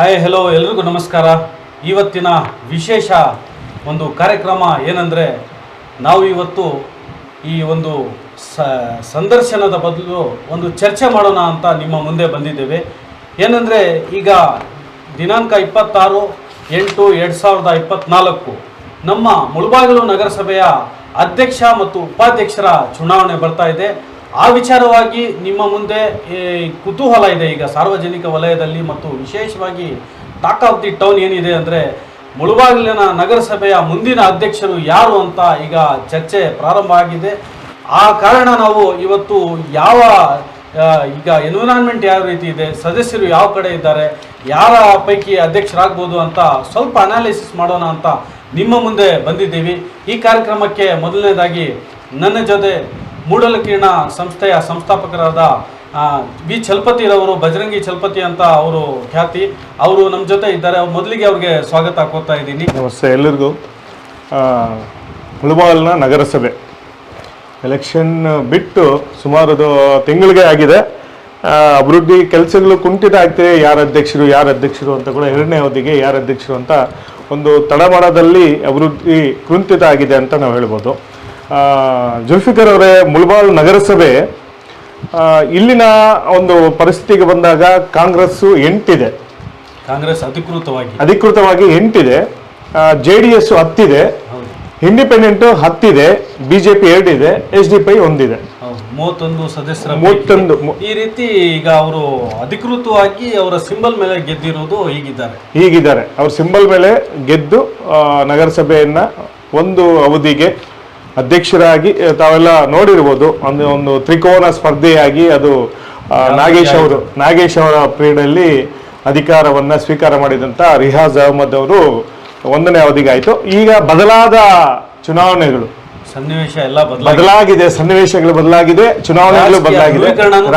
Hi hello ಎಲ್ರಿಗೂ ನಮಸ್ಕಾರ. ಇವತ್ತಿನ ವಿಶೇಷ ಒಂದು ಕಾರ್ಯಕ್ರಮ ಏನಂದರೆ, ನಾವು ಇವತ್ತು ಈ ಒಂದು ಸಂದರ್ಶನದ ಬದಲು ಒಂದು ಚರ್ಚೆ ಮಾಡೋಣ ಅಂತ ನಿಮ್ಮ ಮುಂದೆ ಬಂದಿದ್ದೇವೆ. ಏನಂದರೆ, ಈಗ ದಿನಾಂಕ ಇಪ್ಪತ್ತಾರು, ಎಂಟು, ಎರಡು ಸಾವಿರದ ಇಪ್ಪತ್ತ್ನಾಲ್ಕು ನಮ್ಮ ಮುಳಬಾಗಿಲು ನಗರಸಭೆಯ ಅಧ್ಯಕ್ಷ ಮತ್ತು ಉಪಾಧ್ಯಕ್ಷರ ಚುನಾವಣೆ ಬರ್ತಾ ಇದೆ. ಆ ವಿಚಾರವಾಗಿ ನಿಮ್ಮ ಮುಂದೆ ಕುತೂಹಲ ಇದೆ. ಈಗ ಸಾರ್ವಜನಿಕ ವಲಯದಲ್ಲಿ ಮತ್ತು ವಿಶೇಷವಾಗಿ ಟಾಕ್ ಆಫ್ ದಿ ಟೌನ್ ಏನಿದೆ ಅಂದರೆ ಮುಳುಬಾಗಿಲಿನ ನಗರಸಭೆಯ ಮುಂದಿನ ಅಧ್ಯಕ್ಷರು ಯಾರು ಅಂತ ಈಗ ಚರ್ಚೆ ಪ್ರಾರಂಭ ಆಗಿದೆ. ಆ ಕಾರಣ ನಾವು ಇವತ್ತು ಯಾವ ಈಗ ಎನ್ವಿರಾನ್ಮೆಂಟ್ ಯಾವ ರೀತಿ ಇದೆ, ಸದಸ್ಯರು ಯಾವ ಕಡೆ ಇದ್ದಾರೆ, ಯಾರ ಪೈಕಿ ಅಧ್ಯಕ್ಷರಾಗ್ಬೋದು ಅಂತ ಸ್ವಲ್ಪ ಅನಾಲಿಸಿಸ್ ಮಾಡೋಣ ಅಂತ ನಿಮ್ಮ ಮುಂದೆ ಬಂದಿದ್ದೀವಿ. ಈ ಕಾರ್ಯಕ್ರಮಕ್ಕೆ ಮೊದಲನೇದಾಗಿ ನನ್ನ ಜೊತೆ ಮೂಡಲಕಿರಣ ಸಂಸ್ಥೆಯ ಸಂಸ್ಥಾಪಕರಾದ ವಿ ಚಲಪತಿರವರು ಬಜರಂಗಿ ಚಲಪತಿ ಅಂತ ಅವರು ಖ್ಯಾತಿ. ಅವರು ನಮ್ಮ ಜೊತೆ ಇದ್ದಾರೆ. ಮೊದಲಿಗೆ ಅವ್ರಿಗೆ ಸ್ವಾಗತ ಕೋತಾ ಇದ್ದೀನಿ. ನಮಸ್ತೆ ಎಲ್ಲರಿಗೂ. ಮುಳಬಾಗಿಲಿನ ನಗರಸಭೆ. ಎಲೆಕ್ಷನ್ ಬಿಟ್ಟು ಸುಮಾರು ಅದು ತಿಂಗಳಿಗೆ ಆಗಿದೆ. ಅಭಿವೃದ್ಧಿ ಕೆಲಸಗಳು ಕುಂಠಿತ ಆಗ್ತಿದೆ. ಯಾರು ಅಧ್ಯಕ್ಷರು ಯಾರು ಅಧ್ಯಕ್ಷರು ಅಂತ ಕೂಡ ಎರಡನೇ ಅವಧಿಗೆ ಯಾರು ಅಧ್ಯಕ್ಷರು ಅಂತ ಒಂದು ತಡಮಾಡದಲ್ಲಿ ಅಭಿವೃದ್ಧಿ ಕುಂಠಿತ ಆಗಿದೆ ಅಂತ ನಾವು ಹೇಳ್ಬೋದು. ಜುಲ್ಫಿಕರ್ ಅವರೇ ಮುಲ್ಬಾಲ್ ನಗರಸಭೆ. ಇಲ್ಲಿನ ಒಂದು ಪರಿಸ್ಥಿತಿಗೆ ಬಂದಾಗ ಕಾಂಗ್ರೆಸ್ ಎಂಟಿದೆ. ಕಾಂಗ್ರೆಸ್ ಅಧಿಕೃತವಾಗಿ. ಅಧಿಕೃತವಾಗಿ ಎಂಟಿದೆ. ಜೆ ಡಿ ಎಸ್ ಹತ್ತಿದೆ. ಇಂಡಿಪೆಂಡೆಂಟ್ ಹತ್ತಿದೆ. ಬಿಜೆಪಿ ಎರಡಿದೆ. ಎಚ್ ಡಿ ಪೈ ಒಂದಿದೆ. ಮೂವತ್ತೊಂದು ಸದಸ್ಯರ ಮೂವತ್ತೊಂದು ಈ ರೀತಿ ಈಗ ಅವರು ಅಧಿಕೃತವಾಗಿ ಅವರ ಸಿಂಬಲ್ ಮೇಲೆ ಗೆದ್ದಿರೋದು ಹೀಗಿದ್ದಾರೆ. ಹೀಗಿದ್ದಾರೆ. ಅವ್ರ ಸಿಂಬಲ್ ಮೇಲೆ ಗೆದ್ದು ನಗರಸಭೆಯನ್ನ ಒಂದು ಅವಧಿಗೆ ಅಧ್ಯಕ್ಷರಾಗಿ ತಾವೆಲ್ಲ ನೋಡಿರ್ಬೋದು ಒಂದು ಒಂದು ತ್ರಿಕೋನ ಸ್ಪರ್ಧೆಯಾಗಿ ಅದು ನಾಗೇಶ್ ಅವರು ನಾಗೇಶ್ ಅವರ ಪೀರಿಯಡಲ್ಲಿ ಅಧಿಕಾರವನ್ನ ಸ್ವೀಕಾರ ಮಾಡಿದಂತ ರಿಹಾಜ್ ಅಹಮದ್ ಅವರು ಒಂದನೇ ಅವಧಿಗೆ ಆಯಿತು ಈಗ ಬದಲಾದ ಚುನಾವಣೆಗಳು. ಸನ್ನಿವೇಶ ಎಲ್ಲ ಬದಲಾಗಿ ಬದಲಾಗಿದೆ ಸನ್ನಿವೇಶಗಳು ಬದಲಾಗಿದೆ ಚುನಾವಣೆಗಳು ಬದಲಾಗಿದೆ.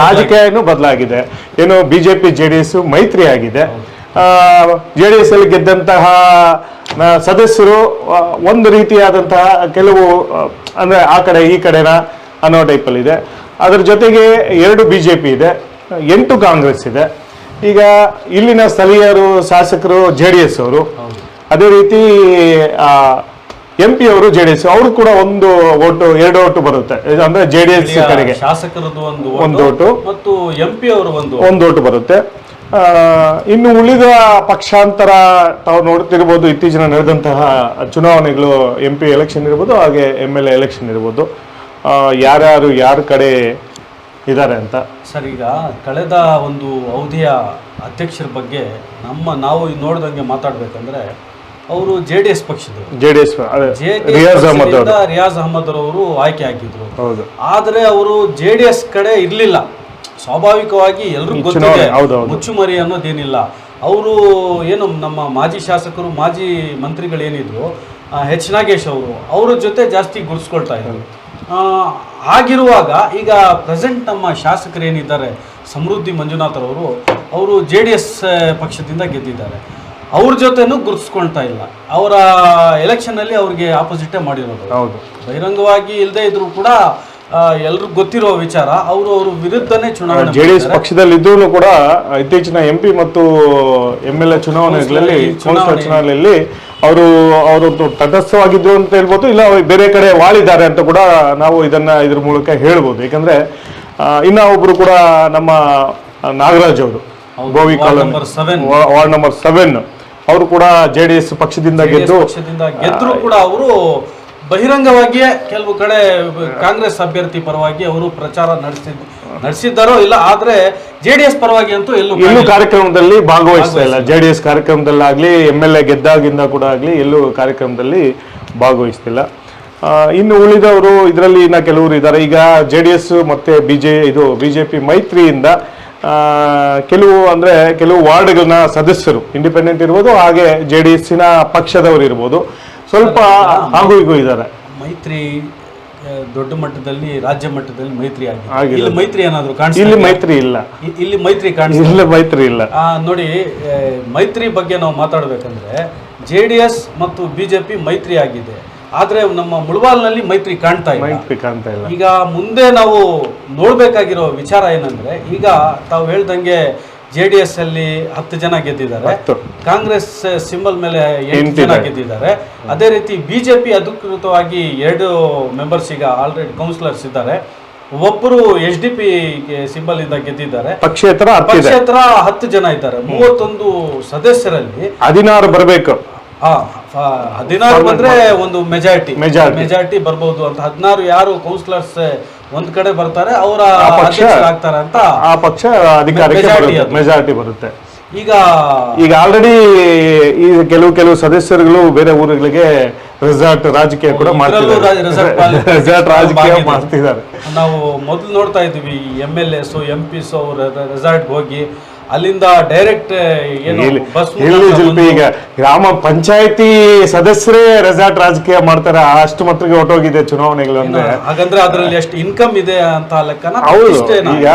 ರಾಜಕೀಯನೂ ಬದಲಾಗಿದೆ. ಏನು ಬಿಜೆಪಿ ಜೆಡಿಎಸ್ ಮೈತ್ರಿ ಆಗಿದೆ ಜೆ ಡಿ ಎಸ್ ಅಲ್ಲಿ ಗೆದ್ದಂತಹ ಸದಸ್ಯರು ಒಂದು ರೀತಿಯಾದಂತಹ ಕೆಲವು ಅಂದ್ರೆ ಆ ಕಡೆ ಈ ಕಡೆನ ಅನ್ನೋ ಟೈಪಲ್ಲಿ ಇದೆ. ಅದರ ಜೊತೆಗೆ ಎರಡು ಬಿಜೆಪಿ ಇದೆ ಎಂಟು ಕಾಂಗ್ರೆಸ್ ಇದೆ. ಈಗ ಇಲ್ಲಿನ ಸ್ಥಳೀಯರು ಶಾಸಕರು ಜೆ ಡಿ ಎಸ್ ಅವರು. ಅದೇ ರೀತಿ ಎಂ ಪಿ ಅವರು ಜೆ ಡಿ ಎಸ್ ಅವರು ಕೂಡ ಒಂದು ಓಟು ಎರಡು ಓಟು ಬರುತ್ತೆ. ಅಂದ್ರೆ ಜೆ ಡಿ ಎಸ್ ಕಡೆಗೆ. ಶಾಸಕರದ್ದು ಒಂದು ಓಟು. ಮತ್ತು ಎಂ ಪಿ ಅವರು ಒಂದು ಓಟು ಬರುತ್ತೆ. ಇನ್ನು ಉಳಿದ ಪಕ್ಷಾಂತರ ತಾವು ನೋಡ್ತಿರ್ಬೋದು ಇತ್ತೀಚಿನ ನಡೆದಂತಹ ಚುನಾವಣೆಗಳು ಎಂ ಪಿ ಎಲೆಕ್ಷನ್ ಇರ್ಬೋದು ಹಾಗೆ ಎಂ ಎಲ್ ಎ ಎಲೆಕ್ಷನ್ ಇರ್ಬೋದು. ಯಾರ್ಯಾರು ಯಾರ ಕಡೆ ಇದ್ದಾರೆ ಅಂತ? ಸರ್ ಈಗ ಕಳೆದ ಒಂದು ಅವಧಿಯ ಅಧ್ಯಕ್ಷರ ಬಗ್ಗೆ ನಮ್ಮ ನಾವು ನೋಡ್ದಂಗೆ ಮಾತಾಡ್ಬೇಕಂದ್ರೆ ಅವರು ಜೆ ಡಿ ಎಸ್ ಪಕ್ಷದವರು. J D S Riyaz Ahmed ಅವರು ರಿಯಾಜ್ ಅಹಮದ್ ಅವರು ಆಯ್ಕೆ ಆಗಿದ್ರು. ಹೌದು. ಆದರೆ ಅವರು ಜೆ ಡಿ ಎಸ್ ಕಡೆ ಇರಲಿಲ್ಲ. ಸ್ವಾಭಾವಿಕವಾಗಿ ಎಲ್ರಿಗೂ ಗೊತ್ತಿದೆ. ಮುಚ್ಚುಮರಿ ಅನ್ನೋದೇನಿಲ್ಲ. ಅವರು ಏನು ನಮ್ಮ ಮಾಜಿ ಶಾಸಕರು ಮಾಜಿ ಮಂತ್ರಿಗಳೇನಿದ್ರು ಎಚ್. ನಾಗೇಶ್ ಅವರು ಅವರ ಜೊತೆ ಜಾಸ್ತಿ ಗುರ್ಸ್ಕೊಳ್ತಾ ಇದ್ರು. ಆಗಿರುವಾಗ ಈಗ ಪ್ರೆಸೆಂಟ್ ನಮ್ಮ ಶಾಸಕರು ಏನಿದ್ದಾರೆ ಸಮೃದ್ಧಿ ಮಂಜುನಾಥರವರು ಅವರು ಜೆ ಡಿ ಎಸ್ ಪಕ್ಷದಿಂದ ಗೆದ್ದಿದ್ದಾರೆ. ಅವ್ರ ಜೊತೆನೂ ಗುರ್ಸ್ಕೊಳ್ತಾ ಇಲ್ಲ. ಅವರ ಎಲೆಕ್ಷನಲ್ಲಿ ಅವ್ರಿಗೆ ಆಪೋಸಿಟೇ ಮಾಡಿರೋದು. ಹೌದು. ಬಹಿರಂಗವಾಗಿ ಇಲ್ಲದೆ ಇದ್ರು ಕೂಡ ಎಲ್ರಿಗೂ ಗೊತ್ತಿರೋ ವಿಚಾರ ಅವರು ಅವರು ವಿರುದ್ಧನೇ ಚುನಾವಣೆ ಜೆ ಡಿ ಎಸ್ ಮಾಡಿದ್ದಾರೆ. ಪಕ್ಷದಲ್ಲಿ ಇದ್ದರೂ ಕೂಡ ಇತ್ತೀಚಿನ ಎಂ ಪಿ ಮತ್ತು ಎಂ ಎಲ್ ಎ ಚುನಾವಣೆಗಳಲ್ಲಿ ಚುನಾವಣೆಯಲ್ಲಿ ಅವರು ಅವರು ತಟಸ್ಥವಾಗಿದ್ದು ಅಂತ ಹೇಳ್ಬೋದು ಇಲ್ಲ ಬೇರೆ ಕಡೆ ವಾಳಿದ್ದಾರೆ ಅಂತ ಕೂಡ ನಾವು ಇದನ್ನ ಇದ್ರ ಮೂಲಕ ಹೇಳ್ಬೋದು. ಯಾಕಂದ್ರೆ ಇನ್ನ ಒಬ್ರು ಕೂಡ ನಮ್ಮ ನಾಗರಾಜ್ ಅವರು ಗೋವಿ ward colony ward number seven ಅವರು ಕೂಡ ಜೆ ಡಿ ಎಸ್ ಪಕ್ಷದಿಂದ ಗೆದ್ದು ಪಕ್ಷದಿಂದ ಗೆದ್ರು ಕೂಡ ಅವರು ಬಹಿರಂಗವಾಗಿಯೇ ಕೆಲವು ಕಡೆ ಕಾಂಗ್ರೆಸ್ ಅಭ್ಯರ್ಥಿ ಪರವಾಗಿ ಅವರು ಪ್ರಚಾರ ನಡೆಸಿದ್ ನಡೆಸಿದ್ದಾರೋ ಇಲ್ಲ ಆದ್ರೆ ಜೆ ಡಿ ಎಸ್ ಪರವಾಗಿ ಅಂತೂ ಎಲ್ಲೂ ಎಲ್ಲೂ ಕಾರ್ಯಕ್ರಮದಲ್ಲಿ ಭಾಗವಹಿಸ್ತಾ ಇಲ್ಲ. ಜೆ ಡಿ ಎಸ್ ಕಾರ್ಯಕ್ರಮದಲ್ಲಾಗ್ಲಿ ಎಂ ಎಲ್ ಎ ಗೆದ್ದಾಗಿಂದ ಕೂಡ ಆಗಲಿ ಎಲ್ಲೂ ಕಾರ್ಯಕ್ರಮದಲ್ಲಿ ಭಾಗವಹಿಸ್ತಿಲ್ಲ ಇನ್ನು ಉಳಿದವರು ಇದರಲ್ಲಿ ಇನ್ನ ಕೆಲವರು ಇದ್ದಾರೆ. ಈಗ ಜೆ ಡಿ ಎಸ್ ಮತ್ತೆ ಬಿಜೆ ಇದು ಬಿಜೆಪಿ ಮೈತ್ರಿಯಿಂದ ಕೆಲವು ಅಂದ್ರೆ ಕೆಲವು ವಾರ್ಡ್ಗಳನ್ನ ಸದಸ್ಯರು ಇಂಡಿಪೆಂಡೆಂಟ್ ಇರ್ಬೋದು ಹಾಗೆ ಜೆ ಡಿ ಎಸ್ಸಿನ ಪಕ್ಷದವರು ಇರ್ಬೋದು. ಸ್ವಲ್ಪ ಹಾಗೂ ಹೀಗೂ ಇದ್ದಾರೆ ಮೈತ್ರಿ ದೊಡ್ಡ ಮಟ್ಟದಲ್ಲಿ ರಾಜ್ಯ ಮಟ್ಟದಲ್ಲಿ ಮೈತ್ರಿ ಆಗಿದೆ. ಇಲ್ಲಿ ಮೈತ್ರಿ ಏನಾದ್ರು ಇಲ್ಲಿ ಮೈತ್ರಿ ಇಲ್ಲ. ಇಲ್ಲಿ ಮೈತ್ರಿ ಕಾಣಿಸ್ತಾ ಇಲ್ಲ ಮೈತ್ರಿ ಇಲ್ಲ. ನೋಡಿ ಮೈತ್ರಿ ಬಗ್ಗೆ ನಾವು ಮಾತಾಡಬೇಕಂದ್ರೆ ಜೆ ಡಿ ಎಸ್ ಮತ್ತು ಬಿಜೆಪಿ ಮೈತ್ರಿ ಆಗಿದೆ. ಆದ್ರೆ ನಮ್ಮ ಮುಳಬಾಲ್ನಲ್ಲಿ ಮೈತ್ರಿ ಕಾಣ್ತಾ ಇಲ್ಲ. ಮೈತ್ರಿ ಕಾಣ್ತಾ ಇಲ್ಲ. ಈಗ ಮುಂದೆ ನಾವು ನೋಡಬೇಕಾಗಿರೋ ವಿಚಾರ ಏನಂದ್ರೆ ಈಗ ತಾವು ಹೇಳ್ದಂಗೆ ಜೆ ಡಿ ಎಸ್ ಅಲ್ಲಿ ಹತ್ತು ಜನ ಗೆದ್ದಿದ್ದಾರೆ. ಕಾಂಗ್ರೆಸ್ ಸಿಂಬಲ್ ಮೇಲೆ ಎಂಟು ಜನ ಗೆದ್ದಿದ್ದಾರೆ. ಅದೇ ರೀತಿ ಬಿಜೆಪಿ ಅಧಿಕೃತವಾಗಿ ಎರಡು ಮೆಂಬರ್ಸ್ ಈಗ ಆಲ್ರೆಡಿ ಕೌನ್ಸಿಲರ್ಸ್ ಇದ್ದಾರೆ. ಒಬ್ಬರು ಎಚ್ ಡಿ ಪಿ ಸಿಂಬಲ್ ಇಂದ ಗೆದ್ದಿದ್ದಾರೆ. ಪಕ್ಷೇತರ ಪಕ್ಷೇತರ ಹತ್ತು ಜನ ಇದ್ದಾರೆ. ಮೂವತ್ತೊಂದು ಸದಸ್ಯರಲ್ಲಿ ಹದಿನಾರು ಬರಬೇಕು. ಹದಿನಾರು ಬಂದ್ರೆ ಒಂದು ಮೆಜಾರಿಟಿ. ಮೆಜಾರಿಟಿ ಬರ್ಬೋದು ಅಂತ. ಹದಿನಾರು ಯಾರು ಕೌನ್ಸಿಲರ್ಸ್ ಒಂದ್ ಕಡೆ ಬರ್ತಾರೆ ಅವರ ಪಕ್ಷ ಆಗ್ತಾರೆ ಅಂತ ಆ ಪಕ್ಷ ಅಧಿಕಾರಕ್ಕೆ ಬರುತ್ತೆ. ಮೆಜಾರಿಟಿ ಬರುತ್ತೆ. ಈಗ ಈಗ ಆಲ್ರೆಡಿ ಈ ಕೆಲವು ಕೆಲವು ಸದಸ್ಯರುಗಳು ಬೇರೆ ಊರುಗಳಿಗೆ ರೆಸಾರ್ಟ್ ರಾಜಕೀಯ ಕೂಡ ರೆಸಾರ್ಟ್ ರಾಜಕೀಯ ಮಾಡ್ತಿದ್ದಾರೆ. ನಾವು ಮೊದಲು ನೋಡ್ತಾ ಇದ್ವಿ M L S M Ps ಅವರು ರೆಸಾರ್ಟ್ ಹೋಗಿ ಅಲ್ಲಿಂದ ಡೈರೆಕ್ಟ್ ಈಗ ಗ್ರಾಮ ಪಂಚಾಯತಿ ಸದಸ್ಯರೇ ರೆಸಾರ್ಟ್ ರಾಜಕೀಯ ಮಾಡ್ತಾರೆ. ಅಷ್ಟು ಮಟ್ಟಿಗೆ ಹೊಟ್ಟೋಗಿದೆ ಚುನಾವಣೆಗಳು ಅಂದ್ರೆ. ಹಾಗಂದ್ರೆ ಅದ್ರಲ್ಲಿ ಎಷ್ಟು ಇನ್ಕಮ್ ಇದೆ ಅಂತ ಲೆಕ್ಕನ? ಈಗ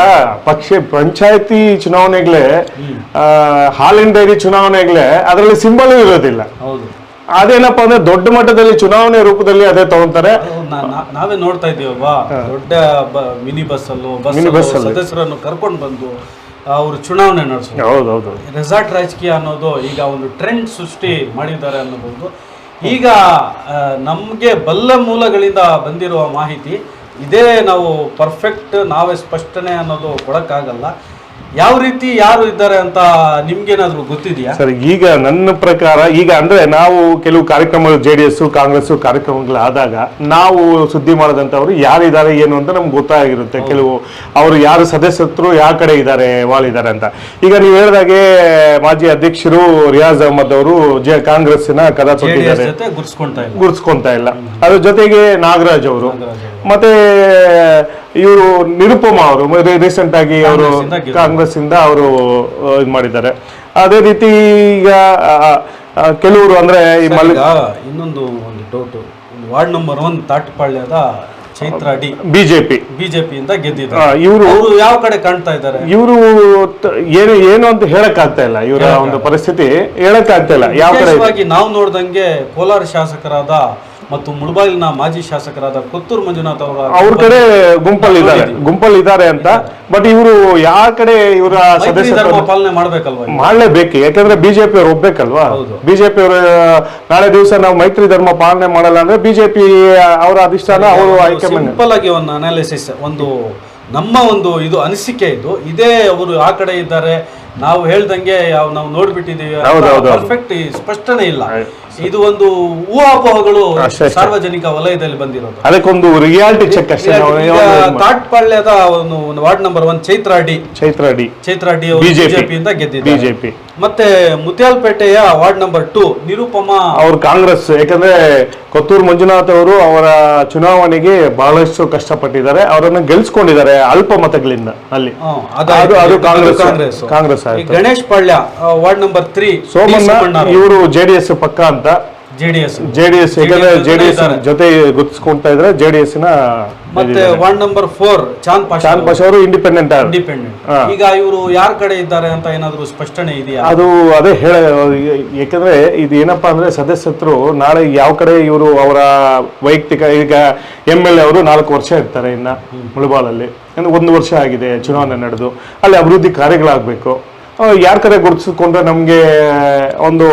ಪಕ್ಷ ಪಂಚಾಯತಿ ಚುನಾವಣೆಗಳೇ ಆ, ಹಾಲಿನ ಡೈರಿ ಚುನಾವಣೆಗಳೇ ಅದರಲ್ಲಿ ಸಿಂಬಲ್ ಇರೋದಿಲ್ಲ. ಹೌದು. ಅದೇನಪ್ಪ ಅಂದ್ರೆ ದೊಡ್ಡ ಮಟ್ಟದಲ್ಲಿ ಚುನಾವಣೆ ರೂಪದಲ್ಲಿ ಅದೇ ತಗೊಂತಾರೆ. ನಾವೇ ನೋಡ್ತಾ ಇದೀವಲ್ವಾ ದೊಡ್ಡ ಮಿನಿ ಬಸ್ ಅಲ್ಲೂ ಬಸ್. ಸದಸ್ಯರನ್ನು ಕರ್ಕೊಂಡು ಬಂದು ಅವರು ಚುನಾವಣೆ ನಡೆಸೋದು. ಹೌದೌದು. ರೆಸಾರ್ಟ್ ರಾಜಕೀಯ ಅನ್ನೋದು ಈಗ ಒಂದು ಟ್ರೆಂಡ್ ಸೃಷ್ಟಿ ಮಾಡಿದ್ದಾರೆ ಅನ್ನಬಹುದು. ಈಗ ನಮಗೆ ಬಲ್ಲ ಮೂಲಗಳಿಂದ ಬಂದಿರುವ ಮಾಹಿತಿ ಇದೇ ನಾವು ಪರ್ಫೆಕ್ಟ್ ನಾವೇ ಸ್ಪಷ್ಟನೆ ಅನ್ನೋದು ಕೊಡಕ್ಕಾಗಲ್ಲ. ಯಾವ ರೀತಿ ಯಾರು ಇದ್ದಾರೆ ಅಂತ ನಿಮ್ಗೇನಾದ್ರೂ ಗೊತ್ತಿದೆಯಾ? ಸರ್ ಈಗ ನನ್ನ ಪ್ರಕಾರ ಈಗ ಅಂದ್ರೆ ನಾವು ಕೆಲವು ಕಾರ್ಯಕ್ರಮಗಳು ಜೆ ಡಿ ಎಸ್ ಕಾಂಗ್ರೆಸ್ ಕಾರ್ಯಕ್ರಮಗಳಾದಾಗ ನಾವು ಸುದ್ದಿ ಮಾಡದಂತವ್ರು ಯಾರಿದ್ದಾರೆ ಏನು ಅಂತ ನಮ್ಗೆ ಗೊತ್ತಾಗಿರುತ್ತೆ. ಕೆಲವು ಅವರು ಯಾರು ಸದಸ್ಯರು ಯಾವ ಕಡೆ ಇದ್ದಾರೆ ವಾಳಿದ್ದಾರೆ ಅಂತ. ಈಗ ನೀವು ಹೇಳಿದಾಗೆ ಮಾಜಿ ಅಧ್ಯಕ್ಷರು ರಿಯಾಜ್ ಅಹಮದ್ ಅವರು ಜೆ ಕಾಂಗ್ರೆಸ್ಸಿನ ಕದ ತೊಟ್ಟಿದ್ದಾರೆ. ಗುರ್ಸ್ಕೊಂತ ಇಲ್ಲ. ಅದ್ರ ಜೊತೆಗೆ ನಾಗರಾಜ್ ಅವರು. ಮತ್ತೆ ಇವರು ನಿರುಪಮ ಅವರು ರೀಸೆಂಟ್ ಆಗಿ ಅವರು ಕಾಂಗ್ರೆಸ್ ಇಂದ ಅವರು ಇದು ಮಾಡಿದ್ದಾರೆ. ಅದೇ ರೀತಿ ಈಗ ಕೆಲವರು ಅಂದ್ರೆ ಈ ಇನ್ನೊಂದು ಒಂದು ಡೌಟ್ ವಾರ್ಡ್ ನಂಬರ್ ಒನ್ ತಾಟ್ಪಾಳ್ಯದ ಚೈತ್ರ ಡಿ ಬಿಜೆಪಿ. ಬಿಜೆಪಿಯಿಂದ ಗೆದ್ದಿದ್ದಾರೆ. ಇವರು ಯಾವ ಕಡೆ ಕಾಣ್ತಾ ಇದ್ದಾರೆ? ಇವರು ಏನು ಏನು ಅಂತ ಹೇಳಕ್ ಆಗ್ತಾ ಇಲ್ಲ. ಇವರ ಒಂದು ಪರಿಸ್ಥಿತಿ ಹೇಳಕ್ ಆಗ್ತಾ ಇಲ್ಲ. ಯಾವ ಕಡೆ ನಾವು ನೋಡ್ದಂಗೆ ಕೋಲಾರ ಶಾಸಕರಾದ ಮತ್ತು ಮುಳಬಾಗಿಲಿನ ಮಾಜಿ ಶಾಸಕರಾದ ಕೊತ್ತೂರು ಮಂಜುನಾಥ್ ಅವರ ಅವ್ರ ಕಡೆ ಗುಂಪಲ್ಲಿ ಇದ್ದಾರೆ. ಗುಂಪಲ್ಲಿ ಇದ್ದಾರೆ ಅಂತ. ಬಟ್ ಇವರು ಯಾವ ಕಡೆ ಇವರ ಮೈತ್ರಿ ಸದಸ್ಯ ಧರ್ಮ ಪಾಲನೆ ಮಾಡ್ಬೇಕಲ್ವಾ ಮಾಡಲೇಬೇಕು. ಯಾಕಂದ್ರೆ ಬಿಜೆಪಿ ಅವ್ರು ಒಬ್ಬೇಕಲ್ವಾ ಹೌದು. ಬಿಜೆಪಿ ಅವರು ನಾಳೆ ದಿವಸ ನಾವು ಮೈತ್ರಿ ಧರ್ಮ ಪಾಲನೆ ಮಾಡಲ್ಲ ಅಂದ್ರೆ ಬಿಜೆಪಿ ಅವರ ಅಧಿಷ್ಠಾನ ಅವರು ಹೈಕಮಾಂಡ್ ಸಿಂಪಲ್ ಆಗಿ ಒಂದು ಅನಾಲಿಸಿಸ್ ಒಂದು ನಮ್ಮ ಒಂದು ಇದು ಅನಿಸಿಕೆ ಇದು. ಇದೇ ಅವರು ಆ ಕಡೆ ಇದ್ದಾರೆ. ನಾವು ಹೇಳ್ದಂಗೆ ಯಾವ- ನಾವು ನೋಡ್ಬಿಟ್ಟಿದೀವಿ. ಪರ್ಫೆಕ್ಟ್ ಸ್ಪಷ್ಟನೆ ಇಲ್ಲ. ಇದು ಒಂದು ಊಹಾಪೋಹಗಳು. ಸಾರ್ವಜನಿಕ ವಲಯದಲ್ಲಿ ಬಂದಿರೋದು. ಅದಕ್ಕೊಂದು ರಿಯಾಲಿಟಿ ಚೆಕ್ ಅಷ್ಟೇ ತಾಟ್ಪಾಳ್ಯದ ಒಂದು ward number one Chaitra D Chaitra D Chaitra D. ಬಿಜೆಪಿಯಿಂದ ಗೆದ್ದಿದ್ದಾರೆ. ಬಿಜೆಪಿ ಮತ್ತೆ ಮುತ್ಯಾಲ್ಪೇಟೆಯ ವಾರ್ಡ್ ನಂಬರ್ ಟು ನಿರುಪಮ. ಅವರು ಕಾಂಗ್ರೆಸ್ ಯಾಕಂದ್ರೆ ಕೊತ್ತೂರು ಮಂಜುನಾಥ್ ಅವರು ಅವರ ಚುನಾವಣೆಗೆ ಬಹಳಷ್ಟು ಕಷ್ಟಪಟ್ಟಿದ್ದಾರೆ. ಅವರನ್ನು ಗೆಲ್ಸ್ಕೊಂಡಿದ್ದಾರೆ ಅಲ್ಪ ಮತಗಳಿಂದ ಅಲ್ಲಿ ಅದು ಕಾಂಗ್ರೆಸ್. ಕಾಂಗ್ರೆಸ್. ಈ Ganesh Palya ward number three Somanna ಇವರು ಜೆಡಿಎಸ್ ಪಕ್ಕ ಅಂತ. ಜೆಡಿಎಸ್ ಜೆಡಿಎಸ್ ಯಾಕಂದ್ರೆ ಜೆಡಿಎಸ್ ಜೊತೆ ಗುರ್ತಿಸ್ಕೊಂತಾ ಇದ್ರೆ ಜೆಡಿಎಸ್ನ ಮತ್ತೆ ward number four Chand Pasha Chand Pasha ಅವರು ಇಂಡಿಪೆಂಡೆಂಟ್ ಹಾ. ಈಗ ಇವರು ಯಾರ ಕಡೆ ಇದ್ದಾರೆ ಅಂತ ಏನಾದ್ರು ಸ್ಪಷ್ಟನೆ ಇದೆಯಾ? ಅದು ಅದೇ ಹೇಳ ಯಾಕಂದ್ರೆ ಇದು ಏನಪ್ಪಾ ಅಂದ್ರೆ ಸದಸ್ಯತ್ರು ನಾಳೆ ಯಾವ ಕಡೆ ಇವರು ಅವರ ವೈಯಕ್ತಿಕ ಈಗ ಎಂ ಎಲ್ ಎ ಅವರು ನಾಲ್ಕು ವರ್ಷ ಇರ್ತಾರೆ ಇನ್ನ ಮುಳಬಾಳಲ್ಲಿ ಅಂದ್ರೆ ಒಂದು ವರ್ಷ ಆಗಿದೆ ಚುನಾವಣೆ ನಡೆದು. ಅಲ್ಲಿ ಅಭಿವೃದ್ಧಿ ಕಾರ್ಯಗಳಾಗಬೇಕು. ಯಾರ ಕಡೆ ಗುರುತಿಸಿಕೊಂಡ್ರೆ ನಮ್ಗೆ ಒಂದು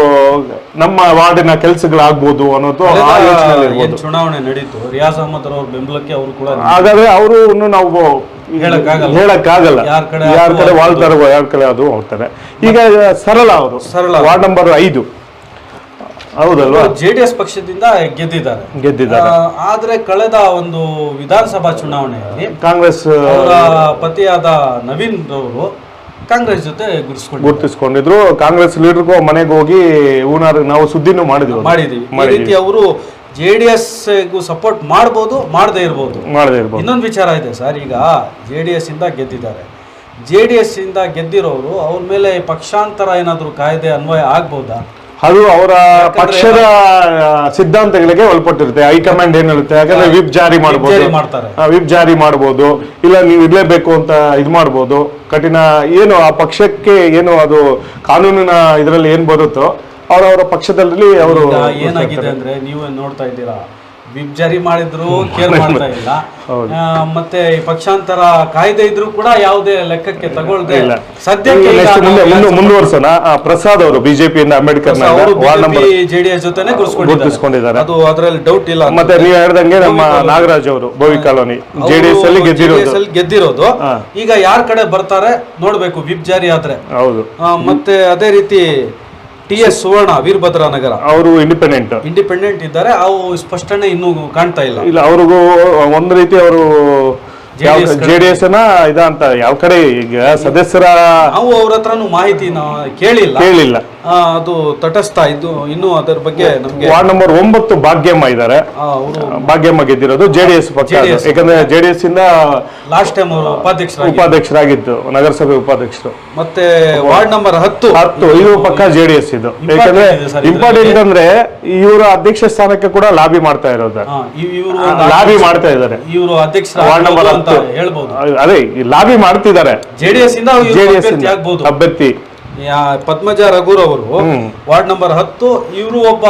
ನಮ್ಮ ವಾರ್ಡಿನ ಕೆಲಸಗಳಾಗ್ಬೋದು ಅನ್ನೋದು ಆ ಚುನಾವಣೆ ನಡೀತು ರಿಯಾಜ್ ಅಹಮದ್ ಅವ್ರ ಬೆಂಬಲಕ್ಕೆ ಅವರು ಕೂಡ ಹಾಗಾದ್ರೆ ಅವರು ನಾವು ಹೇಳಕ್ಕಾಗಲ್ಲ. ಯಾರ್ ಕಡೆ ಯಾರ ಕಡೆ ವಾರ್ಡ್ ವಾಳ್ತಾರೋ ಯಾರ ಕಡೆ ಅದು ಹೋಗ್ತಾರೆ. ಈಗ ಸರಳ ಅವರು ಸರಳ. ವಾರ್ಡ್ ನಂಬರ್ ಐದು. ಹೌದಲ್ವಾ? ಜೆಡಿಎಸ್ ಪಕ್ಷದಿಂದ ಗೆದ್ದಿದ್ದಾರೆ. ಗೆದ್ದಿದ್ದಾರೆ. ಆದ್ರೆ ಕಳೆದ ಒಂದು ವಿಧಾನಸಭಾ ಚುನಾವಣೆಯಲ್ಲಿ ಕಾಂಗ್ರೆಸ್ ಅವರ ಪತಿಯಾದ ನವೀನ್ ರವರು ಕಾಂಗ್ರೆಸ್ ಜೊತೆ ಗುರುಸ್ಕೊಂಡು ಗುರುತಿಸ್ಕೊಂಡಿದ್ರು. ಕಾಂಗ್ರೆಸ್ ಲೀಡರ್ಗೂ ಮನೆಗೆ ಹೋಗಿ ಹೂನಾರ್ ನಾವು ಸುದ್ದಿನೂ ಮಾಡಿದ್ವಿ ಮಾಡಿದ್ವಿ. ಈ. ರೀತಿ ಅವರು ಜೆ ಡಿ ಎಸ್ಗೂ ಸಪೋರ್ಟ್ ಮಾಡ್ಬೋದು ಮಾಡದೇ ಇರ್ಬೋದು. ಮಾಡದೇ ಇರ್ಬೋದು. ಇನ್ನೊಂದು ವಿಚಾರ ಇದೆ ಸರ್ ಈಗ ಜೆ ಡಿ ಎಸ್ ಇಂದ ಗೆದ್ದಿದ್ದಾರೆ. ಜೆ ಡಿ ಎಸ್ ಇಂದ ಗೆದ್ದಿರೋರು ಅವ್ರ ಮೇಲೆ ಪಕ್ಷಾಂತರ ಏನಾದರೂ ಕಾಯ್ದೆ ಅನ್ವಯ ಆಗ್ಬೋದಾ? ಅದು ಅವರ ಪಕ್ಷದ ಸಿದ್ಧಾಂತಗಳಿಗೆ ಒಳಪಟ್ಟಿರುತ್ತೆ. ಹೈಕಮಾಂಡ್ ಏನ್ ಹೇಳುತ್ತೆ ಯಾಕಂದ್ರೆ ವಿಪ್ ಜಾರಿ ಮಾಡ್ಬೋದು. ವಿಪ್ ಜಾರಿ ಮಾಡ್ಬೋದು. ಇಲ್ಲ ನೀವು ಇರ್ಲೇಬೇಕು ಅಂತ ಇದು ಮಾಡ್ಬೋದು. ಕಠಿಣ ಏನು ಆ ಪಕ್ಷಕ್ಕೆ ಏನು ಅದು ಕಾನೂನಿನ ಇದರಲ್ಲಿ ಏನ್ ಬರುತ್ತೋ ಅವರವರ ಪಕ್ಷದಲ್ಲಿ ಅವರು ಏನಾಗಿದೆ ಅಂದ್ರೆ ನೀವು ನೋಡ್ತಾ ಇದ್ದೀರಾ? ವಿಪ್ ಜಾರಿ ಮಾಡಿದ್ರು ಕೇರ್ ಮಾಡ್ತಾ ಇಲ್ಲ. ಮತ್ತೆ ಈ ಪಕ್ಷಾಂತರ ಕಾಯ್ದೆ ಇದ್ರು ಕೂಡ ಯಾವುದೇ ಲೆಕ್ಕಕ್ಕೆ ತಗೊಳ್ದೆ ಇಲ್ಲ. ಸದ್ಯಕ್ಕೆ ಮುಂದುವರ್ಸೋಣ. ಆ, ಪ್ರಸಾದ್ ಅವರು ಬಿಜೆಪಿಯಿಂದ ಅಂಬೇಡ್ಕರ್ ಜೆಡಿಎಸ್ ಜೊತೆನೆ ಗುರುತಿಸ್ಕೊಂಡಿದ್ದಾರೆ. ಅದು ಅದರಲ್ಲಿ ಡೌಟ್ ಇಲ್ಲ ಮತ್ತೆ ನೀವು ಹೇಳ್ದಂಗೆ ನಮ್ಮ ನಾಗರಾಜ್ ಅವರು ಭೋವಿ ಕಾಲೋನಿ ಜೆಡಿಎಸ್ ಅಲ್ಲಿ ಗೆದ್ದಿರೋದು. ಗೆದ್ದಿರೋದು. ಈಗ ಯಾರ ಕಡೆ ಬರ್ತಾರೆ ನೋಡ್ಬೇಕು ವಿಪ್ ಜಾರಿ ಆದ್ರೆ. ಹೌದು. ಮತ್ತೆ ಅದೇ ರೀತಿ ಟಿ ಎಸ್ ಸುವರ್ಣ ವೀರಭದ್ರ ನಗರ. ಅವರು ಇಂಡಿಪೆಂಡೆಂಟ್ ಇಂಡಿಪೆಂಡೆಂಟ್ ಇದ್ದಾರೆ ಅವು ಸ್ಪಷ್ಟನೆ ಇನ್ನೂ ಕಾಣ್ತಾ ಇಲ್ಲ. ಇಲ್ಲ ಅವ್ರಿಗೂ ಒಂದು ರೀತಿ ಅವರು JDS ಜೆ ಡಿ ಎಸ್ನ ಇದ ಅಂತ ಯಾವ ಕಡೆ ಈಗ ಸದಸ್ಯರ ನಾವು ಅವ್ರ ಹತ್ರ ಮಾಹಿತಿ ಕೇಳಿಲ್ಲ. ಕೇಳಿಲ್ಲ. ಅದು ತಟಸ್ಥ ಇದ್ದು ಇನ್ನು ಅದರ ಬಗ್ಗೆ ನಮ್ಗೆ ವಾರ್ಡ್ ನಂಬರ್ ಒಂಬತ್ತು ಭಾಗ್ಯಮ್ಮ ಇದ್ದಾರೆ ಅವರು ಭಾಗ್ಯಮ್ಮ ಗೆದ್ದಿರೋದು ಜೆಡಿಎಸ್ ಪಕ್ಷ. ಯಾಕಂದ್ರೆ ಜೆಡಿಎಸ್ ಇಂದ ಲಾಸ್ಟ್ ಟೈಮ್ ಅವರು ಉಪಾಧ್ಯಕ್ಷರಾಗಿ ಉಪಾಧ್ಯಕ್ಷರಾಗಿದ್ದು ನಗರಸಭೆ ಉಪಾಧ್ಯಕ್ಷರು. ಮತ್ತೆ ವಾರ್ಡ್ ನಂಬರ್ ಹತ್ತು. ಹತ್ತು ಇದು ಪಕ್ಕ ಜೆಡಿಎಸ್ ಇದು. ಯಾಕಂದ್ರೆ ಇಂಪಾರ್ಟೆಂಟ್ ಅಂದ್ರೆ ಇವರ ಅಧ್ಯಕ್ಷ ಸ್ಥಾನಕ್ಕೆ ಕೂಡ ಲಾಬಿ ಮಾಡ್ತಾ ಇರೋದು. ಇವರು ಲಾಬಿ ಮಾಡ್ತಾ ಇದ್ದಾರೆ. ಇವರು ಅಧ್ಯಕ್ಷ ವಾರ್ಡ್ ನಂಬರ್ ಅದೇ ಲಾಬಿ ಮಾಡ್ತಿದ್ದಾರೆ. ಜೆಡಿಎಸ್ ಇಂದ ಜೆಡಿಎಸ್ ಅಭ್ಯರ್ಥಿ ಪದ್ಮಜ ರಘುರ್ ಅವರು ವಾರ್ಡ್ ನಂಬರ್ ಹತ್ತು ಇವರು ಒಬ್ಬ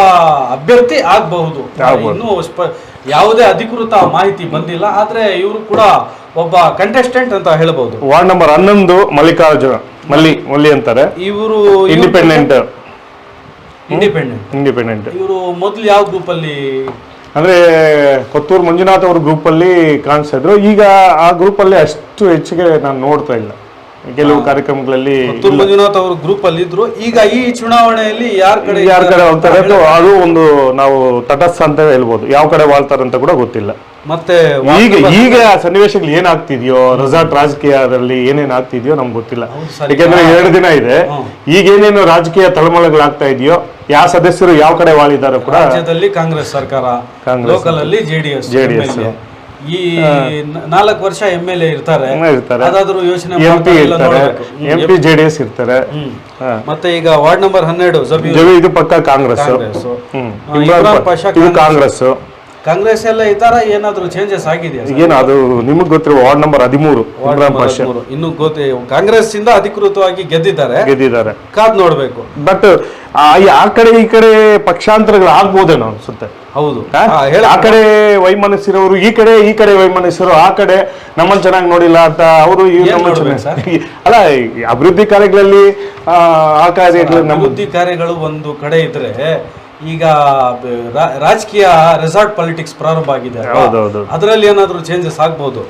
ಅಭ್ಯರ್ಥಿ ಆಗಬಹುದು. ಇನ್ನೂ ಯಾವುದೇ ಅಧಿಕೃತ ಮಾಹಿತಿ ಬಂದಿಲ್ಲ ಆದ್ರೆ ಇವರು ಕೂಡ ಒಬ್ಬ ಕಂಟೆಸ್ಟೆಂಟ್ ಅಂತ ಹೇಳಬಹುದು ವಾರ್ಡ್ ನಂಬರ್ ಹನ್ನೊಂದು ಮಲ್ಲಿಕಾರ್ಜುನ ಮಲ್ಲಿ ಮಲ್ಲಿ ಅಂತಾರೆ. ಇವರು ಇಂಡಿಪೆಂಡೆಂಟ್ ಇಂಡಿಪೆಂಡೆಂಟ್ ಇಂಡಿಪೆಂಡೆಂಟ್ ಇವರು ಮೊದಲು ಯಾವ ಗ್ರೂಪ್ ಅಲ್ಲಿ ಅಂದ್ರೆ ಕೊತ್ತೂರು ಮಂಜುನಾಥ್ ಅವ್ರ ಗ್ರೂಪ್ ಅಲ್ಲಿ ಕಾಣಿಸ್ತಾ ಇದ್ರು. ಈಗ ಆ ಗ್ರೂಪ್ ಅಲ್ಲಿ ಅಷ್ಟು ಹೆಚ್ಚಿಗೆ ನಾನು ನೋಡ್ತಾ ಇಲ್ಲ. ಕೆಲವು ಕಾರ್ಯಕ್ರಮಗಳಲ್ಲಿ ಮಂಜುನಾಥ್ ಅವರು ಗ್ರೂಪ್ ಅಲ್ಲಿ ಇದ್ರು. ಈಗ ಈ ಚುನಾವಣೆಯಲ್ಲಿ ಯಾರ ಕಡೆ ಯಾರ ಕಡೆ ಹೋಗ್ತಾರೆ ಅಂತ ಅದು- ಒಂದು ನಾವು ತಟಸ್ಥ ಅಂತ ಹೇಳ್ಬೋದು. ಯಾವ ಕಡೆ ವಾಳ್ತಾರೆ ಅಂತ ಕೂಡ ಗೊತ್ತಿಲ್ಲ. ಮತ್ತೆ ಈಗ ಈಗ ಸನ್ನಿವೇಶಗಳು ಏನಾಗ್ತಿದ್ಯೋ ರೆಸಾರ್ಟ್ ರಾಜಕೀಯದಲ್ಲಿ ಏನೇನ್ ಆಗ್ತಿದ್ಯೋ ನಮ್ಗೆ ಗೊತ್ತಿಲ್ಲ. ಯಾಕೆಂದ್ರೆ. ಎರಡು ದಿನ ಇದೆ. ಈಗ ಏನೇನು ರಾಜಕೀಯ ತಳಮಳಗಳಾಗ್ತಾ ಇದೆಯೋ ಯಾವ ಸದಸ್ಯರು ಯಾವ ಕಡೆ ವಾಳಿದಾರೋ ಕೂಡ ರಾಜ್ಯದಲ್ಲಿ ಕಾಂಗ್ರೆಸ್ ಸರ್ಕಾರ ಲೋಕಲ್ ಅಲ್ಲಿ ಜೆಡಿಎಸ್ JDS. ಈ ನಾಲ್ಕು ವರ್ಷ ಎಂ ಎಲ್ ಎ ಇರ್ತಾರೆ. ಇರ್ತಾರೆ. ಅದಾದ್ರೂ ಯೋಚನೆ ಎಂ ಪಿ ಇಲ್ಲ ಇರ್ತಾರೆ. M P J D S ಇರ್ತಾರೆ. ಮತ್ತೆ ಈಗ ವಾರ್ಡ್ ನಂಬರ್ ಹನ್ನೆರಡು ಇದು ಪಕ್ಕ ಕಾಂಗ್ರೆಸ್ ಕಾಂಗ್ರೆಸ್. ಕಾಂಗ್ರೆಸ್. ಎಲ್ಲ ಈ ತರ ಏನಾದ್ರೂ ಚೇಂಜಸ್ ಆಗಿದೆಯಾ ಏನು ಅದು ನಿಮಗೆ ಗೊತ್ತಿರೋ ವಾರ್ಡ್ ನಂಬರ್ ಹದಿಮೂರು ಇನ್ನು ಗೊತ್ತೇ ಕಾಂಗ್ರೆಸ್ ಇಂದ ಅಧಿಕೃತವಾಗಿ ಗೆದ್ದಿದ್ದಾರೆ. ಗೆದ್ದಿದ್ದಾರೆ. ಕಾದ್ ನೋಡ್ಬೇಕು. ಬಟ್ ಆ ಕಡೆ ಈ ಕಡೆ ಪಕ್ಷಾಂತರಗಳು ಆಗ್ಬೋದೇನೋ ಅನ್ಸುತ್ತೆ. ಹೌದು. ಆ? ಕಡೆ ವೈಮನಸ್ಸಿರೋರು ಈ ಕಡೆ ಈ ಕಡೆ ವೈಮನಸ್ಸರು ಆ ಕಡೆ ನಮ್ಮನ್ನ ಚೆನ್ನಾಗಿ ನೋಡಿಲ್ಲ ಅಂತ ಅವರು ಅಲ್ಲ ಅಭಿವೃದ್ಧಿ ಕಾರ್ಯಗಳಲ್ಲಿ ಆ, ಕಾರ್ಯಗಳು ನಮ್ಮ ಅಭಿವೃದ್ಧಿ ಕಾರ್ಯಗಳು ಒಂದು ಕಡೆ ಇದ್ರೆ ಈಗ ರಾಜಕೀಯ ರೆಸಾರ್ಟ್ ಪಾಲಿಟಿಕ್ಸ್ ಪ್ರಾರಂಭ ಆಗಿದೆ. ಅದರಲ್ಲಿ ಏನಾದ್ರೂ ಚೇಂಜಸ್ ಆಗ್ಬೋದು?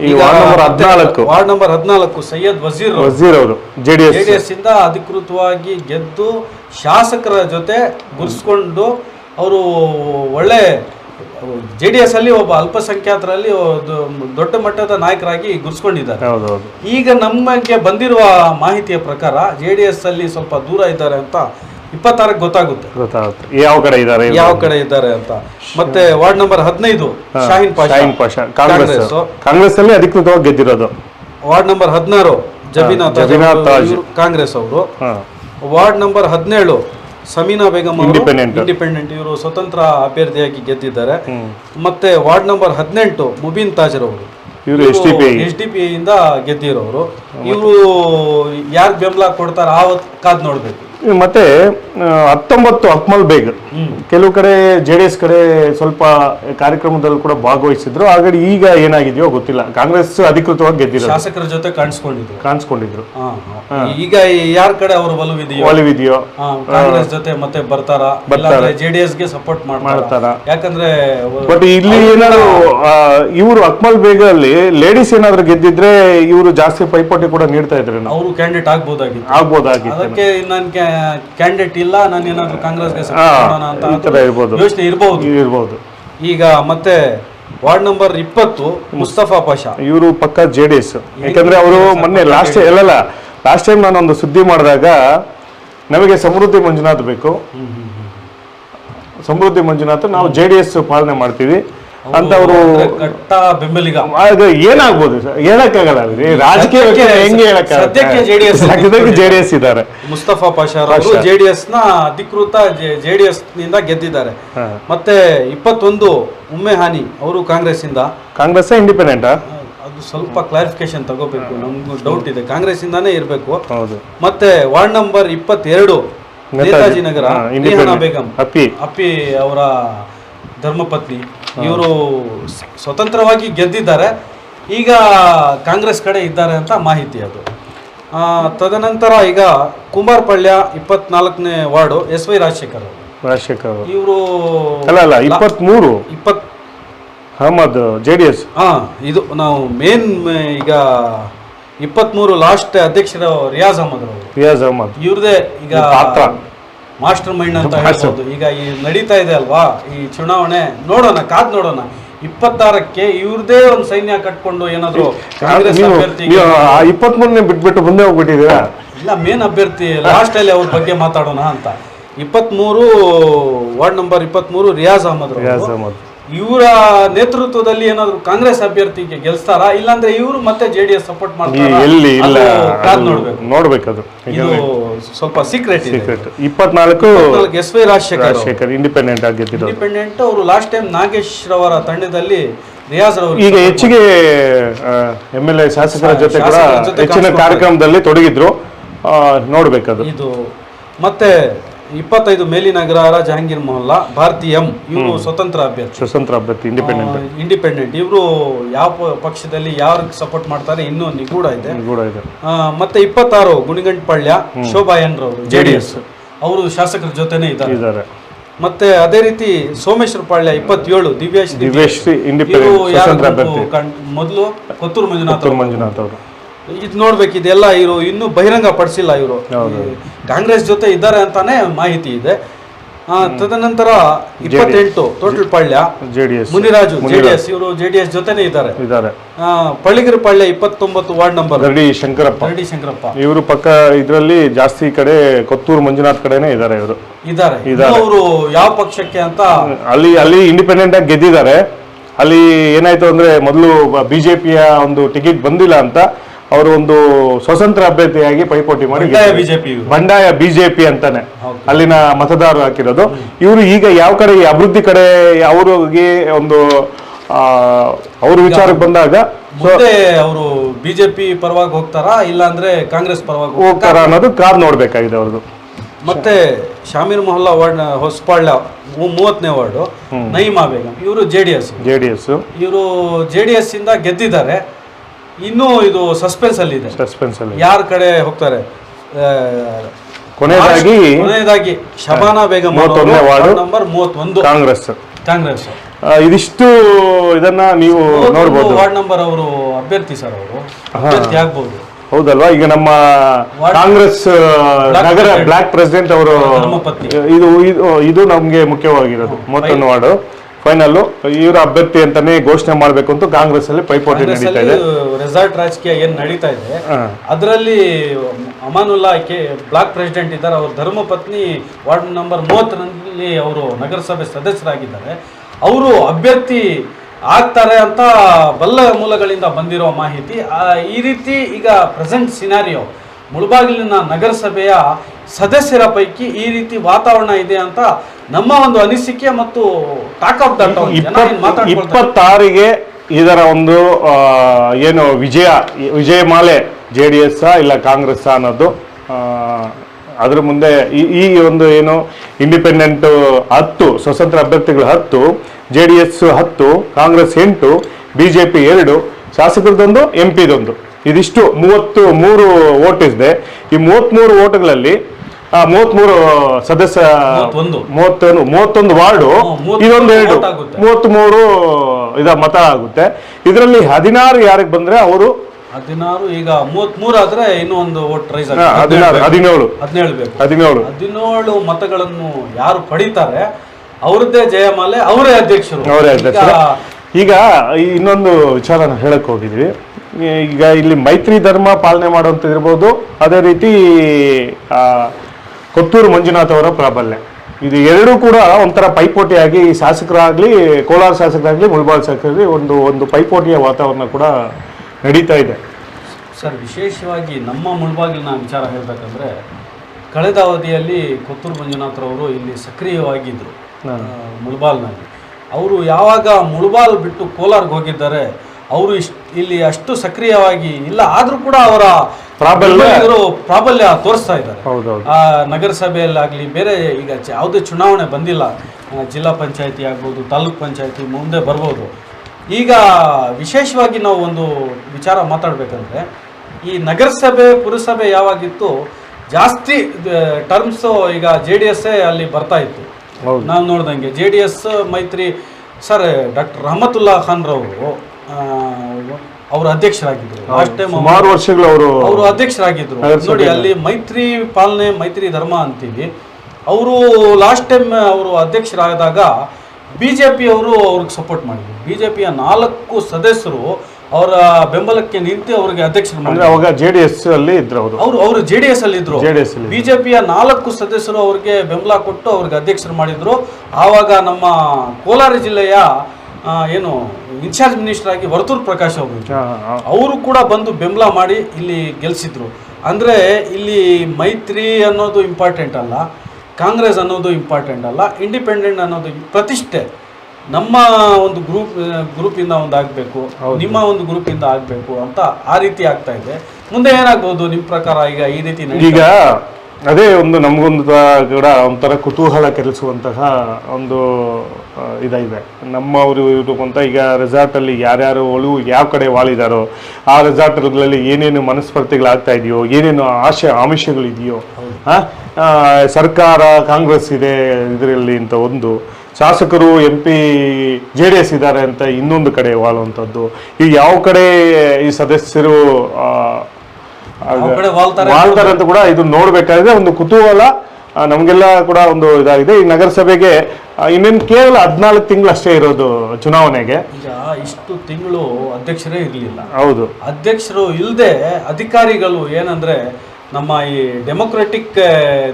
ಈ ವಾರ್ಡ್ ನಂಬರ್ ಹದಿನಾಲ್ಕು. ವಾರ್ಡ್ ನಂಬರ್ ಹದಿನಾಲ್ಕು ಸೈಯದ್ ವಜೀರ್ ವಜೀರ್ ಅವರು ಜೆಡಿಎಸ್ ಜೆಡಿಎಸ್ ಇಂದ ಅಧಿಕೃತವಾಗಿ ಗೆದ್ದು ಶಾಸಕರ ಜೊತೆ ಗುರ್ಸ್ಕೊಂಡು ಅವರು ಒಳ್ಳೆ ಜೆ ಡಿ ಎಸ್ ಅಲ್ಲಿ ಒಬ್ಬ ಅಲ್ಪಸಂಖ್ಯಾತರಲ್ಲಿ ದೊಡ್ಡ ಮಟ್ಟದ ನಾಯಕರಾಗಿ ಗುರ್ಸ್ಕೊಂಡಿದ್ದಾರೆ. ಈಗ ನಮಗೆ ಬಂದಿರುವ ಮಾಹಿತಿಯ ಪ್ರಕಾರ ಜೆ ಡಿ ಎಸ್ ಅಲ್ಲಿ ಸ್ವಲ್ಪ ದೂರ ಇದ್ದಾರೆ ಅಂತ ಇಪ್ಪತ್ತಾರಕ್ಕೆ ಗೊತ್ತಾಗುತ್ತೆ. ಗೊತ್ತಾಗುತ್ತೆ. ಯಾವ ಕಡೆ ಇದ್ದಾರೆ ಯಾವ ಕಡೆ ಇದ್ದಾರೆ ಅಂತ. ಮತ್ತೆ ವಾರ್ಡ್ ನಂಬರ್ ಹದಿನೈದು ಶಾಹಿನ್ ಪಾಷಾ. ಶಾಹಿನ್ ಪಾಷಾ. ಕಾಂಗ್ರೆಸ್. ಕಾಂಗ್ರೆಸ್ ಅಲ್ಲಿ ಅಧಿಕೃತವಾಗಿ ಗೆದ್ದಿರೋದು. ವಾರ್ಡ್ ನಂಬರ್ ಹದಿನಾರು ಜಬೀನಾ ತಾಜ್. ಕಾಂಗ್ರೆಸ್ ಅವರು. ವಾರ್ಡ್ ನಂಬರ್ ಹದಿನೇಳು ಸಮೀನಾ ಬೇಗಂ ಅವರು Independent. ಇಂಡಿಪೆಂಡೆಂಟ್ ಇವರು ಸ್ವತಂತ್ರ ಅಭ್ಯರ್ಥಿಯಾಗಿ ಗೆದ್ದಿದ್ದಾರೆ. ಮತ್ತೆ ವಾರ್ಡ್ ನಂಬರ್ ಹದಿನೆಂಟು ಮುಬೀನ್ ತಾಜರ್ ಅವರು ಇವರು ಪಿ ಎಸ್ ಡಿ ಪಿ ಇಂದ ಗೆದ್ದಿರೋರು. ಇವರು ಯಾರು ಬೆಂಬಲ ಕೊಡ್ತಾರ ಆವತ್ ಕಾದ್ ನೋಡ್ಬೇಕು. ಮತ್ತೆ ಹತ್ತೊಂಬತ್ತು ಅಕ್ಮಲ್ ಬೇಗ್. ಕೆಲವು ಕಡೆ ಜೆ ಡಿ ಎಸ್ ಕಡೆ ಸ್ವಲ್ಪ ಕಾರ್ಯಕ್ರಮದಲ್ಲಿ ಕೂಡ ಭಾಗವಹಿಸಿದ್ರು. ಹಾಗಾಗಿ ಈಗ ಏನಾಗಿದೆಯೋ ಗೊತ್ತಿಲ್ಲ. ಕಾಂಗ್ರೆಸ್ ಅಧಿಕೃತವಾಗಿ ಗೆದ್ದಿದ್ರು ಶಾಸಕರ ಜೊತೆ ಕಾಣಿಸ್ಕೊಂಡಿದ್ರು. ಕಾಣಿಸ್ಕೊಂಡಿದ್ರು. ಈಗ ಯಾರ ಕಡೆ ಅವರು ಒಲವಿದೆಯೋ ಒಲಿವಿದೆಯೋ ಕಾಂಗ್ರೆಸ್ ಜೊತೆ ಮತ್ತೆ ಬರ್ತಾರ? ಬರ್ತಾರೆ. ಜೆಡಿಎಸ್ಗೆ ಸಪೋರ್ಟ್ ಮಾಡ್ತಾರ. ಯಾಕಂದ್ರೆ ಬಟ್ ಇಲ್ಲಿ ಏನಾದ್ರು ಇವರು ಅಕ್ಮಲ್ ಬೇಗ ಅಲ್ಲಿ ಲೇಡೀಸ್ ಏನಾದ್ರು ಗೆದ್ದಿದ್ರೆ ಇವರು ಜಾಸ್ತಿ ಪೈಪೋಟಿ ಕೂಡ ನೀಡ್ತಾ ಇದ್ರು ಅವರು ಕ್ಯಾಂಡಿಡೇಟ್ ಆಗ್ಬೋದಾಗಿತ್ತು. ಆಗ್ಬೋದಾಗಿತ್ತು ಅದಕ್ಕೆ ನನ್ ಕ್ಯಾಂಡಿಡೇಟ್ ಇಲ್ಲ ನಾನು ಏನಾದ್ರು ಕಾಂಗ್ರೆಸ್ಗೆ ಮಾಡೋಣ ಅಂತ ಈ ಥರ ಇರ್ಬೋದು. ಯೋಚನೆ ಇರಬಹುದು ಇರ್ಬೋದು. ಈಗ ಮತ್ತೆ ವಾರ್ಡ್ ನಂಬರ್ ಇಪ್ಪತ್ತು ಮುಸ್ತಫಾ ಪಾಷಾ. ಇವರು ಪಕ್ಕ ಜೆ ಡಿ ಎಸ್. ಯಾಕಂದ್ರೆ ಅವರು ಮೊನ್ನೆ ಲಾಸ್ಟ್ ಇಲ್ಲಲ್ಲ ಲಾಸ್ಟ್ ಟೈಮ್ ನಾನು ಒಂದು ಸುದ್ದಿ ಮಾಡಿದಾಗ ನಮಗೆ ಸಮೃದ್ಧಿ ಮಂಜುನಾಥ್ ಬೇಕು. ಸಮೃದ್ಧಿ ಮಂಜುನಾಥ್ ನಾವು ಜೆ ಡಿ ಎಸ್ ಪಾಲನೆ ಮಾಡ್ತೀವಿ. ಅಂತ ಅವರು ಅಂದ್ರೆ ಕಟ್ಟ ಬೆಂಬಲಿಗ. ಅದು ಏನಾಗ್ಬೋದು ಹೇಳಕ್ಕಾಗಲ್ಲ ರಾಜಕೀಯ ಹೆಂಗೆ ಸದ್ಯಕ್ಕೆ ಜೆಡಿಎಸ್ ಸದ್ಯಕ್ಕೆ ಜೆ ಡಿ ಎಸ್ ಇದ್ದಾರೆ. ಮುಸ್ತಫಾ ಪಾಷಾ ಅವರು. ಜೆಡಿಎಸ್ನ ಅಧಿಕೃತ ಜೆಡಿಎಸ್ನಿಂದ ಗೆದ್ದಿದ್ದಾರೆ. ಮತ್ತೆ ಇಪ್ಪತ್ತೊಂದು ಉಮ್ಮೆ ಹಾನಿ ಅವರು ಕಾಂಗ್ರೆಸ್ ಇಂದ ಕಾಂಗ್ರೆಸ್ ಇಂಡಿಪೆಂಡೆಂಟ್ ಅದು ಸ್ವಲ್ಪ ಕ್ಲಾರಿಫಿಕೇಶನ್ ತಗೋಬೇಕು. ನಮ್ಗೂ ಡೌಟ್ ಇದೆ. ಕಾಂಗ್ರೆಸ್ ಇಂದಾನೇ ಇರಬೇಕು. ಹೌದು. ಮತ್ತೆ ವಾರ್ಡ್ ನಂಬರ್ ಇಪ್ಪತ್ತೆರಡು ನೇತಾಜಿ. ನಗರ. ಬೇಗಂ ಅಪ್ಪಿ. ಅಪ್ಪಿ ಅವರ ಧರ್ಮಪತ್ನಿ. ಇವರು ಸ್ವತಂತ್ರವಾಗಿ ಗೆದ್ದಿದ್ದಾರೆ. ಈಗ ಕಾಂಗ್ರೆಸ್ ಕಡೆ ಇದ್ದಾರೆ ಅಂತ ಮಾಹಿತಿ ಅದು. ತದನಂತರ ಈಗ ಕುಂಬಾರಪಳ್ಯ ಇಪ್ಪತ್ನಾಲ್ಕನೇ ward S Y Rajashekar Rajashekar ಇವರು ಅಲ್ಲ ಅಲ್ಲ ಇಪ್ಪತ್ತ್ಮೂರು ಇಪ್ಪತ್ ಅಹಮದ್ ಜೆ ಡಿ ಎಸ್. ಹಾ ಇದು ನಾವು ಮೇನ್ ಈಗ ಇಪ್ಪತ್ಮೂರು ಲಾಸ್ಟ್ ಅಧ್ಯಕ್ಷರು ರಿಯಾಜ್ ಅಹಮದ್ ಅವರು. ರಿಯಾಜ್ ಅಹಮದ್. ಇವ್ರದೇ ಈಗ ಪಾತ್ರ. ಮಾಸ್ಟರ್ ಮೈಂಡ್ ಅಂತ. ಹೇಳ್ಬೋದು. ಈಗ ಈ ನಡೀತಾ ಇದೆ ಅಲ್ವಾ? ಈ ಚುನಾವಣೆ ನೋಡೋಣ ಕಾದ್ ನೋಡೋಣ. ಇಪ್ಪತ್ತಾರಕ್ಕೆ ಇವ್ರದೇ ಒಂದು ಸೈನ್ಯ ಕಟ್ಕೊಂಡು ಏನಾದ್ರು ಕಾಂಗ್ರೆಸ್ ಅಭ್ಯರ್ಥಿ ಬಿಟ್ಬಿಟ್ಟು ಮುಂದೆ ಹೋಗ್ಬಿಟ್ಟಿದ್ದೀರಾ? ಇಲ್ಲ ಮೇನ್ ಅಭ್ಯರ್ಥಿ ಲಾಸ್ಟ್ ಅಲ್ಲಿ ಅವ್ರ ಬಗ್ಗೆ ಮಾತಾಡೋಣ ಅಂತ. ಇಪ್ಪತ್ಮೂರು ವಾರ್ಡ್ ನಂಬರ್ ಇಪ್ಪತ್ಮೂರು ರಿಯಾಜ್ ಅಹಮದ್ ರಿಯಾಜ್ ಅಹಮದ್. ಇವರ ನೇತೃತ್ವದಲ್ಲಿ ಏನಾದ್ರು ಕಾಂಗ್ರೆಸ್ ಅಭ್ಯರ್ಥಿಗೆ ಗೆಲ್ಸ್ತಾರಾ? ಇಲ್ಲಾಂದ್ರೆ ಇವರು ಮತ್ತೆ ಜೆಡಿಎಸ್ ಸಪೋರ್ಟ್ ಮಾಡ್ತಾರಾ? ಎಲ್ಲಿ ಇಲ್ಲ ಅದು ಅದು ನೋಡ್ಬೇಕು? ನೋಡ್ಬೇಕದು. ಇದು ಸ್ವಲ್ಪ ಸೀಕ್ರೆಟ್ ಸೀಕ್ರೆಟ್ ಇಪ್ಪತ್ನಾಲ್ಕು ಎಸ್ ವೈ ರಾಜಶೇಖರ್ ಇಂಡಿಪೆಂಡೆಂಟ್ ಆಗಿದ್ದಿರೋದು. ಇಂಡಿಪೆಂಡೆಂಟ್ ಅವರು ಲಾಸ್ಟ್ ಟೈಮ್ ನಾಗೇಶ್ ರವರ ತಂಡದಲ್ಲಿ ರಿಯಾಜ್ ರವರು ಈಗ ಹೆಚ್ಚಿಗೆ ಎಂ ಎಲ್ ಎ ಶಾಸಕರ ಜೊತೆ ಕೂಡ ಹೆಚ್ಚಿನ ಕಾರ್ಯಕ್ರಮದಲ್ಲಿ ತೊಡಗಿದ್ರು. ನೋಡ್ಬೇಕು ನೋಡ್ಬೇಕದು. ಇದು ಮತ್ತೆ ಇಪ್ಪತ್ತೈದು ಮೇಲಿನಗರ ಜಹಾಂಗೀರ್ ಮೊಹಲ್ಲಾ ಭಾರತೀಯ ಎಂ ಇವರು ಸ್ವತಂತ್ರ ಅಭ್ಯರ್ಥಿ. ಸ್ವತಂತ್ರ ಅಭ್ಯರ್ಥಿ ಇಂಡಿಪೆಂಡೆಂಟ್ ಇಂಡಿಪೆಂಡೆಂಟ್ ಇವರು ಯಾವ ಪಕ್ಷದಲ್ಲಿ ಯಾರು ಸಪೋರ್ಟ್ ಮಾಡ್ತಾರೆ ಇನ್ನೂ ನಿಗೂಢ ಇದೆ. ನಿಗೂಢ ಇದೆ. ಆ, ಮತ್ತೆ ಇಪ್ಪತ್ತಾರು ಗುಣಿಗಂಟಪಳ್ಯ ಶೋಭಾ ಡಿ ಎಸ್. ಅವರು ಶಾಸಕರ ಜೊತೆನೇ ಇದ್ದಾರೆ. ಇದ್ದಾರೆ. ಮತ್ತೆ ಅದೇ ರೀತಿ ಸೋಮೇಶ್ವರ ಪಾಳ್ಯ ಇಪ್ಪತ್ತೇಳು ದಿವ್ಯಾಶ್ರೀ ದಿವ್ಯಶ್ರೀ ಇಂಡಿಪೆಂಡೆಂಟ್ ಸ್ವತಂತ್ರ ಅಭ್ಯರ್ಥಿ. ಮೊದಲು ಕೊತ್ತೂರು ಮಂಜುನಾಥ್ ಪುತ್ತೂರು ಮಂಜುನಾಥ್ ಅವರು. ಇದು ನೋಡ್ಬೇಕು ಇದೆಲ್ಲ ಇವರು ಇನ್ನೂ ಬಹಿರಂಗ ಪಡಿಸಿಲ್ಲ ಇವರು. ಕಾಂಗ್ರೆಸ್ ಜೊತೆ ಇದ್ದಾರೆ ಅಂತಾನೆ ಮಾಹಿತಿ ಇದೆ. ಆ, ತದನಂತರ ಇಪ್ಪತ್ತೆಂಟು total Palya J D S. Muniraju JDS ಇವರು ಜೆಡಿಎಸ್ ಜೊತೆನೆ ಇದ್ದಾರೆ. ಪಳ್ಳಿಗಿರಿ ಪಾಳ್ಯ ಇಪ್ಪತ್ತೊಂಬತ್ತು ವಾರ್ಡ್ ನಂಬರ್. ಗರಡಿ ಶಂಕರಪ್ಪ. ಗರಡಿ ಶಂಕರಪ್ಪ. ಇವರು ಪಕ್ಕ ಇದರಲ್ಲಿ ಜಾಸ್ತಿ ಕಡೆ ಕೊತ್ತೂರು ಮಂಜುನಾಥ್ ಕಡೆನೇ ಇದ್ದಾರೆ ಇವರು. ಇದ್ದಾರೆ. ಅವರು ಯಾವ ಪಕ್ಷಕ್ಕೆ ಅಂತ? ಅಲ್ಲಿ ಅಲ್ಲಿ ಇಂಡಿಪೆಂಡೆಂಟ್ ಆಗಿ ಗೆದ್ದಿದ್ದಾರೆ. ಅಲ್ಲಿ ಏನಾಯ್ತು ಅಂದ್ರೆ ಮೊದಲು ಬಿಜೆಪಿಯ ಒಂದು ಟಿಕೆಟ್ ಬಂದಿಲ್ಲ ಅಂತ. ಅವರು ಒಂದು ಸ್ವತಂತ್ರ ಅಭ್ಯರ್ಥಿಯಾಗಿ ಪೈಪೋಟಿ ಮಾಡಿ ಬಂಡಾಯ ಬಿಜೆಪಿ ಬಂಡಾಯ ಬಿಜೆಪಿ ಅಂತಾನೆ. ಅಲ್ಲಿನ ಮತದಾರರು ಹಾಕಿರೋದು. ಇವರು ಈಗ ಯಾವ ಕಡೆ ಈ ಅಭಿವೃದ್ಧಿ ಕಡೆ ಅವ್ರಿಗೆ ಒಂದು ಅವ್ರ ವಿಚಾರಕ್ಕೆ ಬಂದಾಗ ಅವರು ಬಿಜೆಪಿ ಪರವಾಗಿ ಹೋಗ್ತಾರಾ? ಇಲ್ಲ ಅಂದ್ರೆ ಕಾಂಗ್ರೆಸ್ ಪರವಾಗಿ ಹೋಗ್ತಾರಾ? ಅನ್ನೋದು ಕಾರ್ ನೋಡ್ಬೇಕಾಗಿದೆ ಅವ್ರದ್ದು. ಮತ್ತೆ ಶಾಮೀರ್ ಮೊಹಲ್ಲಾ ವಾರ್ಡ್ ಹೊಸಪಾಳ್ಯ ಮೂವತ್ತನೇ ವಾರ್ಡು ನೈಮಾ ಬೇಗಂ ಇವರು J D S. J D S. ಇವರು ಜೆ ಡಿ ಎಸ್ ಇಂದ ಗೆದ್ದಿದ್ದಾರೆ. ಇನ್ನೂ ಇದು ಸಸ್ಪೆನ್ಸ್ ಅಲ್ಲಿ ಇದೆ. ಸಸ್ಪೆನ್ಸ್ ಅಲ್ಲಿ ಯಾರ ಕಡೆ ಹೋಗ್ತಾರೆ? ಕೊನೆಯದಾಗಿ ಕೊನೆಯದಾಗಿ ಶಬಾನಾ ಬೇಗ ಮೂವತ್ತೊಂದನೇ ವಾರ್ಡು. ನಂಬರ್ ಮೂವತ್ತೊಂದು ಕಾಂಗ್ರೆಸ್. ಕಾಂಗ್ರೆಸ್. ಇದಿಷ್ಟು ಇದನ್ನ ನೀವು ನೋಡಬಹುದು ವಾರ್ಡ್ ನಂಬರ್ ಅವರು ಅಭ್ಯರ್ಥಿ ಸರ್ ಅವರು. ಅಭ್ಯರ್ಥಿ ಆಗ್ಬಹುದು ಹೌದಲ್ವಾ? ಈಗ ನಮ್ಮ ಕಾಂಗ್ರೆಸ್ ನಗರ ಬ್ಲಾಕ್ ಪ್ರೆಸಿಡೆಂಟ್ ಅವರು ಇದು ಇದು ಇದು ನಮ್ಗೆ ಮುಖ್ಯವಾಗಿರೋದು ಮೂವತ್ತೊಂದು ವಾರ್ಡು. ಫೈನಲ್ ಇವರ ಅಭ್ಯರ್ಥಿ ಅಂತಾನೆ ಘೋಷಣೆ ಮಾಡ್ಬೇಕು ಅಂತ ಕಾಂಗ್ರೆಸ್ ಅಲ್ಲಿ ಪೈಪೋಟಿ ನಡೀತಾ ಇದೆ. ರೆಸಾರ್ಟ್ ರಾಜಕೀಯ ಏನ್ ನಡೀತಾ ಇದೆ. ಅದರಲ್ಲಿ ಅಮಾನುಲ್ಲಾ ಕೆ ಬ್ಲಾಕ್ ಪ್ರೆಸಿಡೆಂಟ್ ಇದ್ದಾರೆ ಅವ್ರ ಧರ್ಮಪತ್ನಿ ವಾರ್ಡ್ ನಂಬರ್ ಮೂವತ್ತರಲ್ಲಿ ಅವರು ನಗರಸಭೆ ಸದಸ್ಯರಾಗಿದ್ದಾರೆ. ಅವರು ಅಭ್ಯರ್ಥಿ ಆಗ್ತಾರೆ ಅಂತ ಬಲ್ಲ ಮೂಲಗಳಿಂದ ಬಂದಿರೋ ಮಾಹಿತಿ. ಆ, ಈ ರೀತಿ ಈಗ ಪ್ರೆಸೆಂಟ್ ಸಿನಾರಿಯೋ ಮುಳಬಾಗಿಲಿನ ನಗರಸಭೆಯ ಸದಸ್ಯರ ಪೈಕಿ ಈ ರೀತಿ ವಾತಾವರಣ ಇದೆ ಅಂತ ನಮ್ಮ ಒಂದು ಅನಿಸಿಕೆ ಮತ್ತು ಟಾಕ್ ಆಫ್ ದಟ್ ಇಪ್ಪತ್ತಾರಿಗೆ ಇದರ ಒಂದು ಏನು ವಿಜಯ ವಿಜಯ ಮಾಲೆ ಜೆ ಡಿ ಎಸ್ ಇಲ್ಲ ಕಾಂಗ್ರೆಸ್ ಅನ್ನೋದು ಅದ್ರ ಮುಂದೆ ಈ ಈ ಒಂದು ಏನು ಇಂಡಿಪೆಂಡೆಂಟ್ ಹತ್ತು ಸ್ವತಂತ್ರ ಅಭ್ಯರ್ಥಿಗಳು ಹತ್ತು ಜೆ ಡಿ ಎಸ್ ಹತ್ತು ಕಾಂಗ್ರೆಸ್ ಎಂಟು ಬಿ ಜೆ ಪಿ ಎರಡು ಶಾಸಕರದೊಂದು ಎಂ ಪಿದೊಂದು ಇದಿಷ್ಟು ಮೂವತ್ತು ಮೂರು ಓಟ್ ಇದೆ ಈ ಮೂವತ್ಮೂರು ಓಟ್ಗಳಲ್ಲಿ ಆ, ಮೂವತ್ತ್ಮೂರು ಸದಸ್ಯ ಮೂವತ್ತೊಂದು. ಮೂವತ್ತೊಂದು ವಾರ್ಡು ಮೂವತ್ಮೂರು ಇದೊಂದು ಎರಡು ಮೂವತ್ತ್ ಮೂರು ಇದ ಮತ ಆಗುತ್ತೆ. ಇದರಲ್ಲಿ ಹದಿನಾರು ಯಾರಿಗೆ ಬಂದ್ರೆ ಅವರು? ಹದಿನಾರು ಈಗ ಮೂವತ್ಮೂರು ಆದ್ರೆ ಇನ್ನೂ ಒಂದು ವೋಟ್ ರೈಸ್ ಹದಿನಾರು ಹದಿನೇಳು. ಹದಿನೇಳು ಬೇಕು. ಹದಿನೇಳು. ಹದಿನೇಳು ಮತಗಳನ್ನು ಯಾರು ಪಡಿತಾರೆ ಅವರದ್ದೇ ಜಯಮಾಲೆ ಅವರೇ ಅಧ್ಯಕ್ಷರು. ಅವರೇ ಅಧ್ಯಕ್ಷ ಅಧ್ಯಕ್ಷರು. ಈಗ ಈ ಇನ್ನೊಂದು ವಿಚಾರ ಹೇಳಕ್ ಹೋಗಿದ್ವಿ. ಈಗ ಇಲ್ಲಿ ಮೈತ್ರಿ ಧರ್ಮ ಪಾಲನೆ ಮಾಡುವಂತ ಇರ್ಬೋದು. ಅದೇ ರೀತಿ ಕೊತ್ತೂರು ಮಂಜುನಾಥ್ ಅವರ ಪ್ರಾಬಲ್ಯ. ಇದು ಎರಡೂ ಕೂಡ ಒಂಥರ ಪೈಪೋಟಿಯಾಗಿ ಶಾಸಕರಾಗಲಿ ಶಾಸಕರಾಗ್ಲಿ ಕೋಲಾರ ಶಾಸಕರಾಗ್ಲಿ ಮುಳಬಾಲ್ ಶಾಸಕರಾಗ್ಲಿ ಒಂದು ಒಂದು ಪೈಪೋಟಿಯ ವಾತಾವರಣ ಕೂಡ ನಡೀತಾ ಇದೆ. ಸರ್ ವಿಶೇಷವಾಗಿ ನಮ್ಮ ಮುಳ್ಬಾಗಿಲಿನ ವಿಚಾರ ಹೇಳ್ಬೇಕಂದ್ರೆ ಕಳೆದ ಅವಧಿಯಲ್ಲಿ ಕೊತ್ತೂರು ಮಂಜುನಾಥ್ರವರು ಇಲ್ಲಿ ಸಕ್ರಿಯವಾಗಿದ್ದರು ಮುಳ್ಬಾಲ್ನಲ್ಲಿ. ಅವರು ಯಾವಾಗ ಮುಳ್ಬಾಲ್ ಬಿಟ್ಟು ಕೋಲಾರ್ಗೆ ಹೋಗಿದ್ದಾರೆ ಅವರು ಇಷ್ಟ ಇಲ್ಲಿ ಅಷ್ಟು ಸಕ್ರಿಯವಾಗಿ ಇಲ್ಲ ಆದ್ರೂ ಕೂಡ ಅವರ ಪ್ರಾಬಲ್ಯ- ಪ್ರಾಬಲ್ಯ ತೋರಿಸ್ತಾ ಇದ್ದಾರೆ. ಆ ನಗರಸಭೆಯಲ್ಲಾಗಲಿ ಬೇರೆ ಈಗ ಯಾವುದೇ ಚುನಾವಣೆ ಬಂದಿಲ್ಲ ಜಿಲ್ಲಾ ಪಂಚಾಯತಿ ಆಗ್ಬೋದು ತಾಲೂಕ್ ಪಂಚಾಯತಿ ಮುಂದೆ ಬರ್ಬೋದು. ಈಗ ವಿಶೇಷವಾಗಿ ನಾವು ಒಂದು ವಿಚಾರ ಮಾತಾಡಬೇಕಂದ್ರೆ ಈ ನಗರಸಭೆ ಪುರಸಭೆ ಯಾವಾಗಿತ್ತು ಜಾಸ್ತಿ ಟರ್ಮ್ಸ್ ಈಗ ಜೆ ಡಿ ಎಸ್ಸೇ ಅಲ್ಲಿ ಬರ್ತಾ ಇತ್ತು. ಹೌದು. ನಾವು ನೋಡ್ದಂಗೆ ಜೆ ಡಿ ಎಸ್ ಮೈತ್ರಿ ಸರ್ ಡಾಕ್ಟರ್ ರಹಮತುಲ್ಲಾ ಖಾನ್ ರವರು ಅವರು ಅಧ್ಯಕ್ಷರಾಗಿದ್ರು. ಲಾಸ್ಟ್ ಟೈಮ್ ಸುಮಾರು ವರ್ಷಗಳು ಅವರು ಅವರು ಅಧ್ಯಕ್ಷರಾಗಿದ್ರು. ನೋಡಿ ಅಲ್ಲಿ ಮೈತ್ರಿ ಪಾಲನೆ ಮೈತ್ರಿ ಧರ್ಮ ಅಂತೀವಿ. ಅವರು ಲಾಸ್ಟ್ ಟೈಮ್ ಅವರು ಅಧ್ಯಕ್ಷರಾದಾಗ ಬಿ ಜೆ ಅವರು ಅವ್ರಿಗೆ ಸಪೋರ್ಟ್ ಮಾಡಿದ್ರು. ಬಿ ಜೆ ಪಿಯ ನಾಲ್ಕು ಸದಸ್ಯರು ಅವರ ಬೆಂಬಲಕ್ಕೆ ನಿಂತು ಅವರಿಗೆ ಅಧ್ಯಕ್ಷರು ಮಾಡಿದ್ರು. ಅವಾಗ ಜೆ ಡಿ ಎಸ್ ಅಲ್ಲಿ ಇದ್ರು ಅವರು. ಅವರು ಅವರು ಜೆ ಡಿ ಎಸ್ ಅಲ್ಲಿ ಇದ್ರು. ಜೆ ಪಿಯ ಬಿಜೆಪಿಯ ನಾಲ್ಕು ಸದಸ್ಯರು ಅವರಿಗೆ ಬೆಂಬಲ ಕೊಟ್ಟು ಅವ್ರಿಗೆ ಅಧ್ಯಕ್ಷರು ಮಾಡಿದ್ರು. ಆವಾಗ ನಮ್ಮ ಕೋಲಾರ ಜಿಲ್ಲೆಯ ಏನು ಇನ್ಚಾರ್ಜ್ ಮಿನಿಸ್ಟರ್ ಆಗಿ ವರ್ತೂರ್ ಪ್ರಕಾಶ್ ಅವರು. ಅವರು ಕೂಡ ಬಂದು ಬೆಂಬಲ ಮಾಡಿ ಇಲ್ಲಿ ಗೆಲ್ಲಿಸಿದ್ರು ಅಂದರೆ ಇಲ್ಲಿ ಮೈತ್ರಿ ಅನ್ನೋದು ಇಂಪಾರ್ಟೆಂಟ್ ಅಲ್ಲ ಕಾಂಗ್ರೆಸ್ ಅನ್ನೋದು ಇಂಪಾರ್ಟೆಂಟ್ ಅಲ್ಲ ಇಂಡಿಪೆಂಡೆಂಟ್ ಅನ್ನೋದು ಪ್ರತಿಷ್ಠೆ ನಮ್ಮ ಒಂದು ಗ್ರೂಪ್ ಗ್ರೂಪಿಂದ ಒಂದು ಆಗಬೇಕು ನಿಮ್ಮ ಒಂದು ಗ್ರೂಪಿಂದ ಆಗಬೇಕು ಅಂತ ಆ ರೀತಿ ಆಗ್ತಾ ಇದೆ. ಮುಂದೆ ಏನಾಗ್ಬೋದು? ನಿಮ್ಮ ಪ್ರಕಾರ ಈಗ ಈ ರೀತಿ ಈಗ ಅದೇ ಒಂದು ನಮಗೊಂದು ಕೂಡ ಒಂಥರ ಕುತೂಹಲ ಕೆಲಸುವಂತಹ ಒಂದು ಇದಾಗಿದೆ ನಮ್ಮವರು ಅಂತ ಈಗ ರೆಸಾರ್ಟಲ್ಲಿ ಯಾರ್ಯಾರು ಒಳು ಯಾವ ಕಡೆ ವಾಳಿದಾರೋ ಆ ರೆಸಾರ್ಟ್ಗಳಲ್ಲಿ ಏನೇನು ಮನಸ್ಪರ್ಧೆಗಳಾಗ್ತಾ ಇದೆಯೋ, ಏನೇನು ಆಶೆ ಆಮಿಷಗಳಿದೆಯೋ ಸರ್ಕಾರ, ಕಾಂಗ್ರೆಸ್ ಇದೆ ಇದರಲ್ಲಿ ಅಂತ ಒಂದು, ಶಾಸಕರು M P J D S ಇದ್ದಾರೆ ಅಂತ ಇನ್ನೊಂದು ಕಡೆ ವಾಳುವಂಥದ್ದು. ಈ ಯಾವ ಕಡೆ ಈ ಸದಸ್ಯರು ಆ, ಯಾವ ಕಡೆ ವಾಲ್ತಾರೆ ಮಾಡ್ತಾರೆ ಅಂತ ಕೂಡ ಇದು ನೋಡ್ಬೇಕಾದ್ರೆ ಒಂದು ಕುತೂಹಲ ನಮಗೆಲ್ಲ ಕೂಡ ಒಂದು ಇದಾಗಿದೆ. ಈ ನಗರಸಭೆಗೆ ಇನ್ನೇನು ಕೇವಲ ಹದಿನಾಲ್ಕು ತಿಂಗಳು ಅಷ್ಟೇ ಇರೋದು ಚುನಾವಣೆಗೆ. ಈಗ ಇಷ್ಟು ತಿಂಗಳು ಅಧ್ಯಕ್ಷರೇ ಇರಲಿಲ್ಲ. ಹೌದು. ಅಧ್ಯಕ್ಷರು ಇಲ್ಲದೆ ಅಧಿಕಾರಿಗಳು ಏನಂದ್ರೆ ನಮ್ಮ ಈ ಡೆಮೊಕ್ರೆಟಿಕ್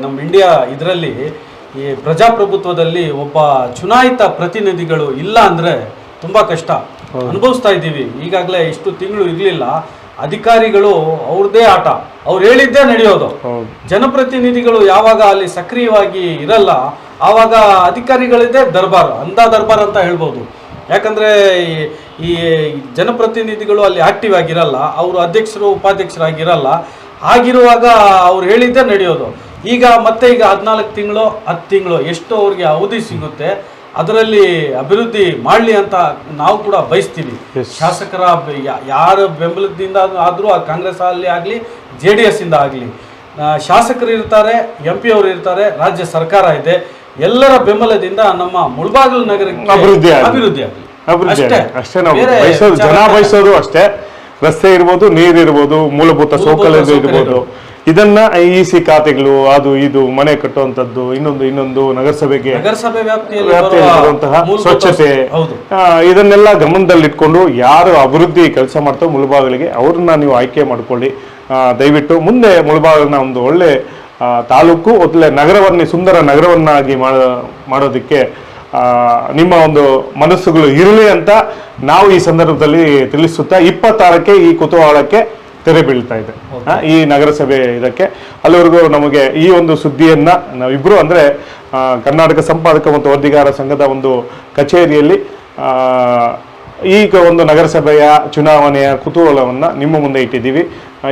ನಮ್ಮ ಇಂಡಿಯಾ ಇದರಲ್ಲಿ ಈ ಪ್ರಜಾಪ್ರಭುತ್ವದಲ್ಲಿ ಒಬ್ಬ ಚುನಾಯಿತ ಪ್ರತಿನಿಧಿಗಳು ಇಲ್ಲ ಅಂದ್ರೆ ತುಂಬಾ ಕಷ್ಟ. ಅನುಭವಿಸ್ತಾ ಇದ್ದೀವಿ. ಈಗಾಗಲೇ ಇಷ್ಟು ತಿಂಗಳು ಇರಲಿಲ್ಲ. ಅಧಿಕಾರಿಗಳು ಅವ್ರದ್ದೇ ಆಟ. ಅವ್ರು ಹೇಳಿದ್ದೇ ನಡೆಯೋದು. ಜನಪ್ರತಿನಿಧಿಗಳು ಯಾವಾಗ ಅಲ್ಲಿ ಸಕ್ರಿಯವಾಗಿ ಇರಲ್ಲ ಆವಾಗ ಅಧಿಕಾರಿಗಳಿದ್ದೇ ದರ್ಬಾರ್ ಅಂಧ ದರ್ಬಾರ್ ಅಂತ ಹೇಳ್ಬೋದು. ಯಾಕಂದ್ರೆ ಈ- ಈ ಜನಪ್ರತಿನಿಧಿಗಳು ಅಲ್ಲಿ ಆಕ್ಟಿವ್ ಆಗಿರಲ್ಲ ಅವರು ಅಧ್ಯಕ್ಷರು ಉಪಾಧ್ಯಕ್ಷರಾಗಿರಲ್ಲ ಆಗಿರುವಾಗ ಅವ್ರು ಹೇಳಿದ್ದೇ ನಡೆಯೋದು. ಈಗ ಮತ್ತೆ ಈಗ ಹದಿನಾಲ್ಕು ತಿಂಗಳು ಹತ್ತು ತಿಂಗಳು ಎಷ್ಟು ಅವ್ರಿಗೆ ಅವಧಿ ಸಿಗುತ್ತೆ. ಅದರಲ್ಲಿ ಅಭಿವೃದ್ಧಿ ಮಾಡಲಿ ಅಂತ ನಾವು ಕೂಡ ಬಯಸ್ತೀವಿ. ಶಾಸಕರ ಯಾರ ಬೆಂಬಲದಿಂದ ಆದರೂ ಆ ಕಾಂಗ್ರೆಸ್ ಅಲ್ಲಿ ಆಗಲಿ ಜೆ ಡಿ ಎಸ್ ಇಂದ ಆಗಲಿ ಶಾಸಕರು ಇರ್ತಾರೆ ಎಂ ಪಿ ಅವರು ಇರ್ತಾರೆ ರಾಜ್ಯ ಸರ್ಕಾರ ಇದೆ ಎಲ್ಲರ ಬೆಂಬಲದಿಂದ ನಮ್ಮ ಮುಳಬಾಗಿಲು ನಗರಕ್ಕೆ ಅಭಿವೃದ್ಧಿ. ಅಭಿವೃದ್ಧಿ ಅಷ್ಟೇ. ಅಷ್ಟೇ ನಾವು ಬಯಸೋದು ಜನ ಬಯಸೋದು ಅಷ್ಟೇ ರಸ್ತೆ ಇರ್ಬೋದು ನೀರು ಇರ್ಬೋದು ಮೂಲಭೂತ ಸೌಕರ್ಯ ಇರ್ಬೋದು. ಇದನ್ನ ಇ ಸಿ ಖಾತೆಗಳು ಅದು ಇದು ಮನೆ ಕಟ್ಟುವಂತದ್ದು ಇನ್ನೊಂದು ಇನ್ನೊಂದು ನಗರಸಭೆಗೆ ನಗರಸಭೆ ವ್ಯಾಪ್ತಿಯಲ್ಲಿ ವ್ಯಾಪ್ತಿಯಲ್ಲಿ ಬರುವ ಬರುವಂತಹ ಮೂಲಭೂತ ಸ್ವಚ್ಛತೆ. ಇದನ್ನೆಲ್ಲ ಗಮನದಲ್ಲಿಟ್ಕೊಂಡು ಯಾರು ಅಭಿವೃದ್ಧಿ ಕೆಲಸ ಮಾಡ್ತೋ ಮುಳುಭಾಗಗಳಿಗೆ ಅವ್ರನ್ನ ನೀವು ಆಯ್ಕೆ ಮಾಡ್ಕೊಳ್ಳಿ. ದಯವಿಟ್ಟು ಮುಂದೆ ಮುಳಬಾಗಿಲನ್ನ ಒಂದು ಒಳ್ಳೆ ತಾಲೂಕು ಒಳ್ಳೆ ನಗರವನ್ನೇ ಸುಂದರ ನಗರವನ್ನಾಗಿ ಮಾಡ- ಮಾಡೋದಕ್ಕೆ ನಿಮ್ಮ ಒಂದು ಮನಸ್ಸುಗಳು ಇರಲಿ ಅಂತ ನಾವು ಈ ಸಂದರ್ಭದಲ್ಲಿ ತಿಳಿಸುತ್ತಾ ಇಪ್ಪತ್ತಾರಕ್ಕೆ ಈ ಕುತೂಹಲಕ್ಕೆ ತೆರೆ ಬೀಳ್ತಾ ಇದೆ. ಈ ನಗರಸಭೆ ಇದಕ್ಕೆ ಅಲ್ಲಿವರೆಗೂ ನಮಗೆ ಈ ಒಂದು ಸುದ್ದಿಯನ್ನ ನಾವಿಬ್ರು ಅಂದ್ರೆ ಕರ್ನಾಟಕ ಸಂಪಾದಕ ಮತ್ತು ವರದಿಗಾರ ಸಂಘದ ಒಂದು ಕಚೇರಿಯಲ್ಲಿ ಈಗ ಒಂದು ನಗರಸಭೆಯ ಚುನಾವಣೆಯ ಕುತೂಹಲವನ್ನ ನಿಮ್ಮ ಮುಂದೆ ಇಟ್ಟಿದ್ದೀವಿ.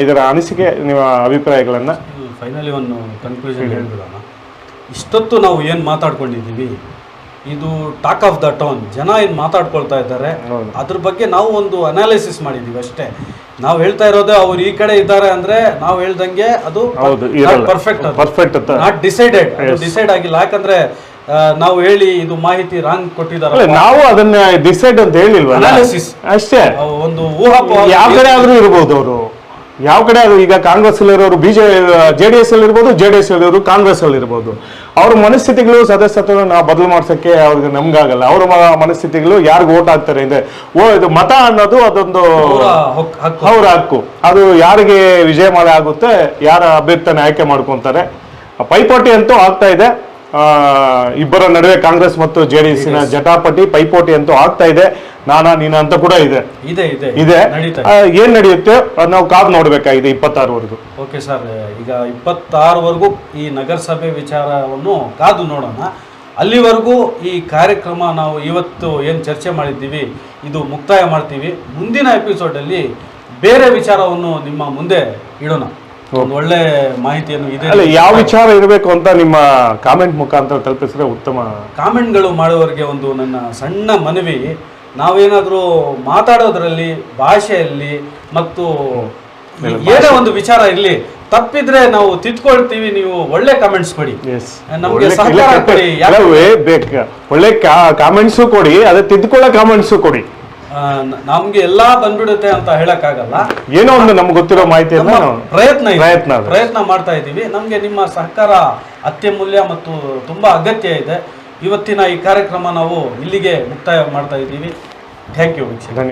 ಇದರ ಅನಿಸಿಕೆ, ನಿಮ್ಮ ಅಭಿಪ್ರಾಯಗಳನ್ನ ಫೈನಲಿ ಒಂದು ಕನ್ಕ್ಲೂಷನ್ ಹೇಳ್ಬಿಡೋಣ. ಇಷ್ಟೊತ್ತು ನಾವು ಏನು ಮಾತಾಡ್ಕೊಂಡಿದ್ದೀವಿ? ಇದು ಟಾಕ್ ಆಫ್ ದ ಟೌನ್ ಜನ ಏನು ಮಾತಾಡ್ಕೊಳ್ತಾ ಇದ್ದಾರೆ. ಅದ್ರ ಬಗ್ಗೆ ನಾವು ಒಂದು ಅನಾಲಿಸಿಸ್ ಮಾಡಿದ್ದೀವಿ ಅಷ್ಟೇ. ನಾವು ಹೇಳ್ತಾ ಇರೋದೇ ಅವ್ರು ಈ ಕಡೆ ಇದ್ದಾರೆ ಅಂದ್ರೆ ನಾವು ಹೇಳ್ದಂಗೆ ಅದು ಹೌದು perfect perfect not decided decide ಆಗಿಲ್ಲ. ಯಾಕಂದ್ರೆ ನಾವು ಹೇಳಿ ಇದು ಮಾಹಿತಿ ರಾಂಗ್ ಕೊಟ್ಟಿದ್ದಾರೆ ನಾವು ಅದನ್ನ ಡಿಸೈಡ್ ಅಂತ ಹೇಳಿಲ್ವ ಅನಾಲಿಸಿಸ್ ಅಷ್ಟೇ. ಒಂದು ಊಹಾಪೋಹ. ಯಾವ ಕಡೆ ಆದ್ರೂ ಇರ್ಬೋದು ಅವರು. ಯಾವ ಕಡೆ ಆದ್ರೂ ಈಗ ಕಾಂಗ್ರೆಸ್ ಅಲ್ಲಿರೋರು ಬಿಜೆ ಜೆ ಡಿ ಎಸ್ ಅಲ್ಲಿ ಇರ್ಬೋದು ಜೆ ಡಿ ಎಸ್ ಅಲ್ಲಿರೋರು ಕಾಂಗ್ರೆಸ್ ಅಲ್ಲಿ ಇರ್ಬೋದು ಅವ್ರ ಮನಸ್ಥಿತಿಗಳು ಸದಸ್ಯತ್ವ ನಾವು ಬದಲು ಮಾಡ್ಸಕ್ಕೆ ಅವ್ರಿಗೆ ನಮ್ಗಾಗಲ್ಲ. ಅವ್ರ ಮನಸ್ಥಿತಿಗಳು ಯಾರಿಗೂ ಓಟ್ ಹಾಕ್ತಾರೆ ಅಂದ್ರೆ ಓ ಇದು ಮತ ಅನ್ನೋದು ಅದೊಂದು ಅವ್ರ ಹಕ್ಕು. ಅದು ಯಾರಿಗೆ ವಿಜಯ ಮಾಲೆ ಆಗುತ್ತೆ ಯಾರ ಅಭ್ಯರ್ಥಿನ ಆಯ್ಕೆ ಮಾಡ್ಕೊಂತಾರೆ. ಪೈಪೋಟಿ ಅಂತೂ ಆಗ್ತಾ ಇದೆ. ಆ, ಇಬ್ಬರ ನಡುವೆ ಕಾಂಗ್ರೆಸ್ ಮತ್ತು ಜೆ ಡಿ ಎಸ್ನ ಜಟಾಪಟಿ ಪೈಪೋಟಿ ಅಂತೂ ಆಗ್ತಾ ಇದೆ. ನಾನಾ ನೀನ ಅಂತ ಕೂಡ ಇದೆ. ಇದೆ ಇದೆ. ಇದೆ. ಏನ್ ನಡೆಯುತ್ತೆ? ಅದ್ ನಾವು ಕಾದು ನೋಡ್ಬೇಕಾಗಿದೆ ಇಪ್ಪತ್ತಾರವರೆಗೂ. ಓಕೆ ಸರ್ ಈಗ ಇಪ್ಪತ್ತಾರವರೆಗೂ ಈ ನಗರಸಭೆ ವಿಚಾರವನ್ನು ಕಾದು ನೋಡೋಣ. ಅಲ್ಲಿವರೆಗೂ ಈ ಕಾರ್ಯಕ್ರಮ ನಾವು ಇವತ್ತು ಏನು ಚರ್ಚೆ ಮಾಡಿದ್ದೀವಿ ಇದು ಮುಕ್ತಾಯ ಮಾಡ್ತೀವಿ. ಮುಂದಿನ ಎಪಿಸೋಡಲ್ಲಿ ಬೇರೆ ವಿಚಾರವನ್ನು ನಿಮ್ಮ ಮುಂದೆ ಇಡೋಣ. ಒಂದು ಒಳ್ಳೆ ಮಾಹಿತಿಯನ್ನು ಇದೆ. ಅಲ್ಲ ಯಾವ ವಿಚಾರ ಇರಬೇಕು ಅಂತ ನಿಮ್ಮ ಕಾಮೆಂಟ್ ಮುಖಾಂತರ ತಲುಪಿಸಿದ್ರೆ ಉತ್ತಮ. ಕಾಮೆಂಟ್ಗಳು ಮಾಡುವವರಿಗೆ ಒಂದು ನನ್ನ ಸಣ್ಣ ಮನವಿ. ನಾವೇನಾದರೂ ಮಾತಾಡೋದ್ರಲ್ಲಿ ಭಾಷೆಯಲ್ಲಿ ಮತ್ತು ಏನೇ ಒಂದು ವಿಚಾರ ಇರಲಿ ತಪ್ಪಿದ್ರೆ ನಾವು ತಿದ್ಕೊಳ್ತೀವಿ ನೀವು ಒಳ್ಳೆ ಕಮೆಂಟ್ಸ್ ಕೊಡಿ. ನಮ್ಗೆ ಸಹಕಾರ ಕೊಡಿ ಒಳ್ಳೆ ಕಾಮೆಂಟ್ಸು ಕೊಡಿ ಅದೇ ತಿದ್ಕೊಳ್ಳೋ ಕಾಮೆಂಟ್ಸು ಕೊಡಿ. ನಮ್ಗೆ ಎಲ್ಲಾ ಬಂದ್ಬಿಡುತ್ತೆ ಅಂತ ಹೇಳಕ್ಕಾಗಲ್ಲ. ಏನೋ ಒಂದು ನಮ್ಗೆ ಗೊತ್ತಿರೋ ಮಾಹಿತಿ ಪ್ರಯತ್ನ ಪ್ರಯತ್ನ ಪ್ರಯತ್ನ ಮಾಡ್ತಾ ಇದ್ದೀವಿ. ನಮಗೆ ನಿಮ್ಮ ಸಹಕಾರ ಅತ್ಯಮೂಲ್ಯ ಮತ್ತು ತುಂಬಾ ಅಗತ್ಯ ಇದೆ. ಇವತ್ತಿನ ಈ ಕಾರ್ಯಕ್ರಮ ನಾವು ಇಲ್ಲಿಗೆ ಮುಕ್ತಾಯ ಮಾಡ್ತಾ ಇದ್ದೀವಿ. ಥ್ಯಾಂಕ್ ಯು ಧನ್ಯವಾದ.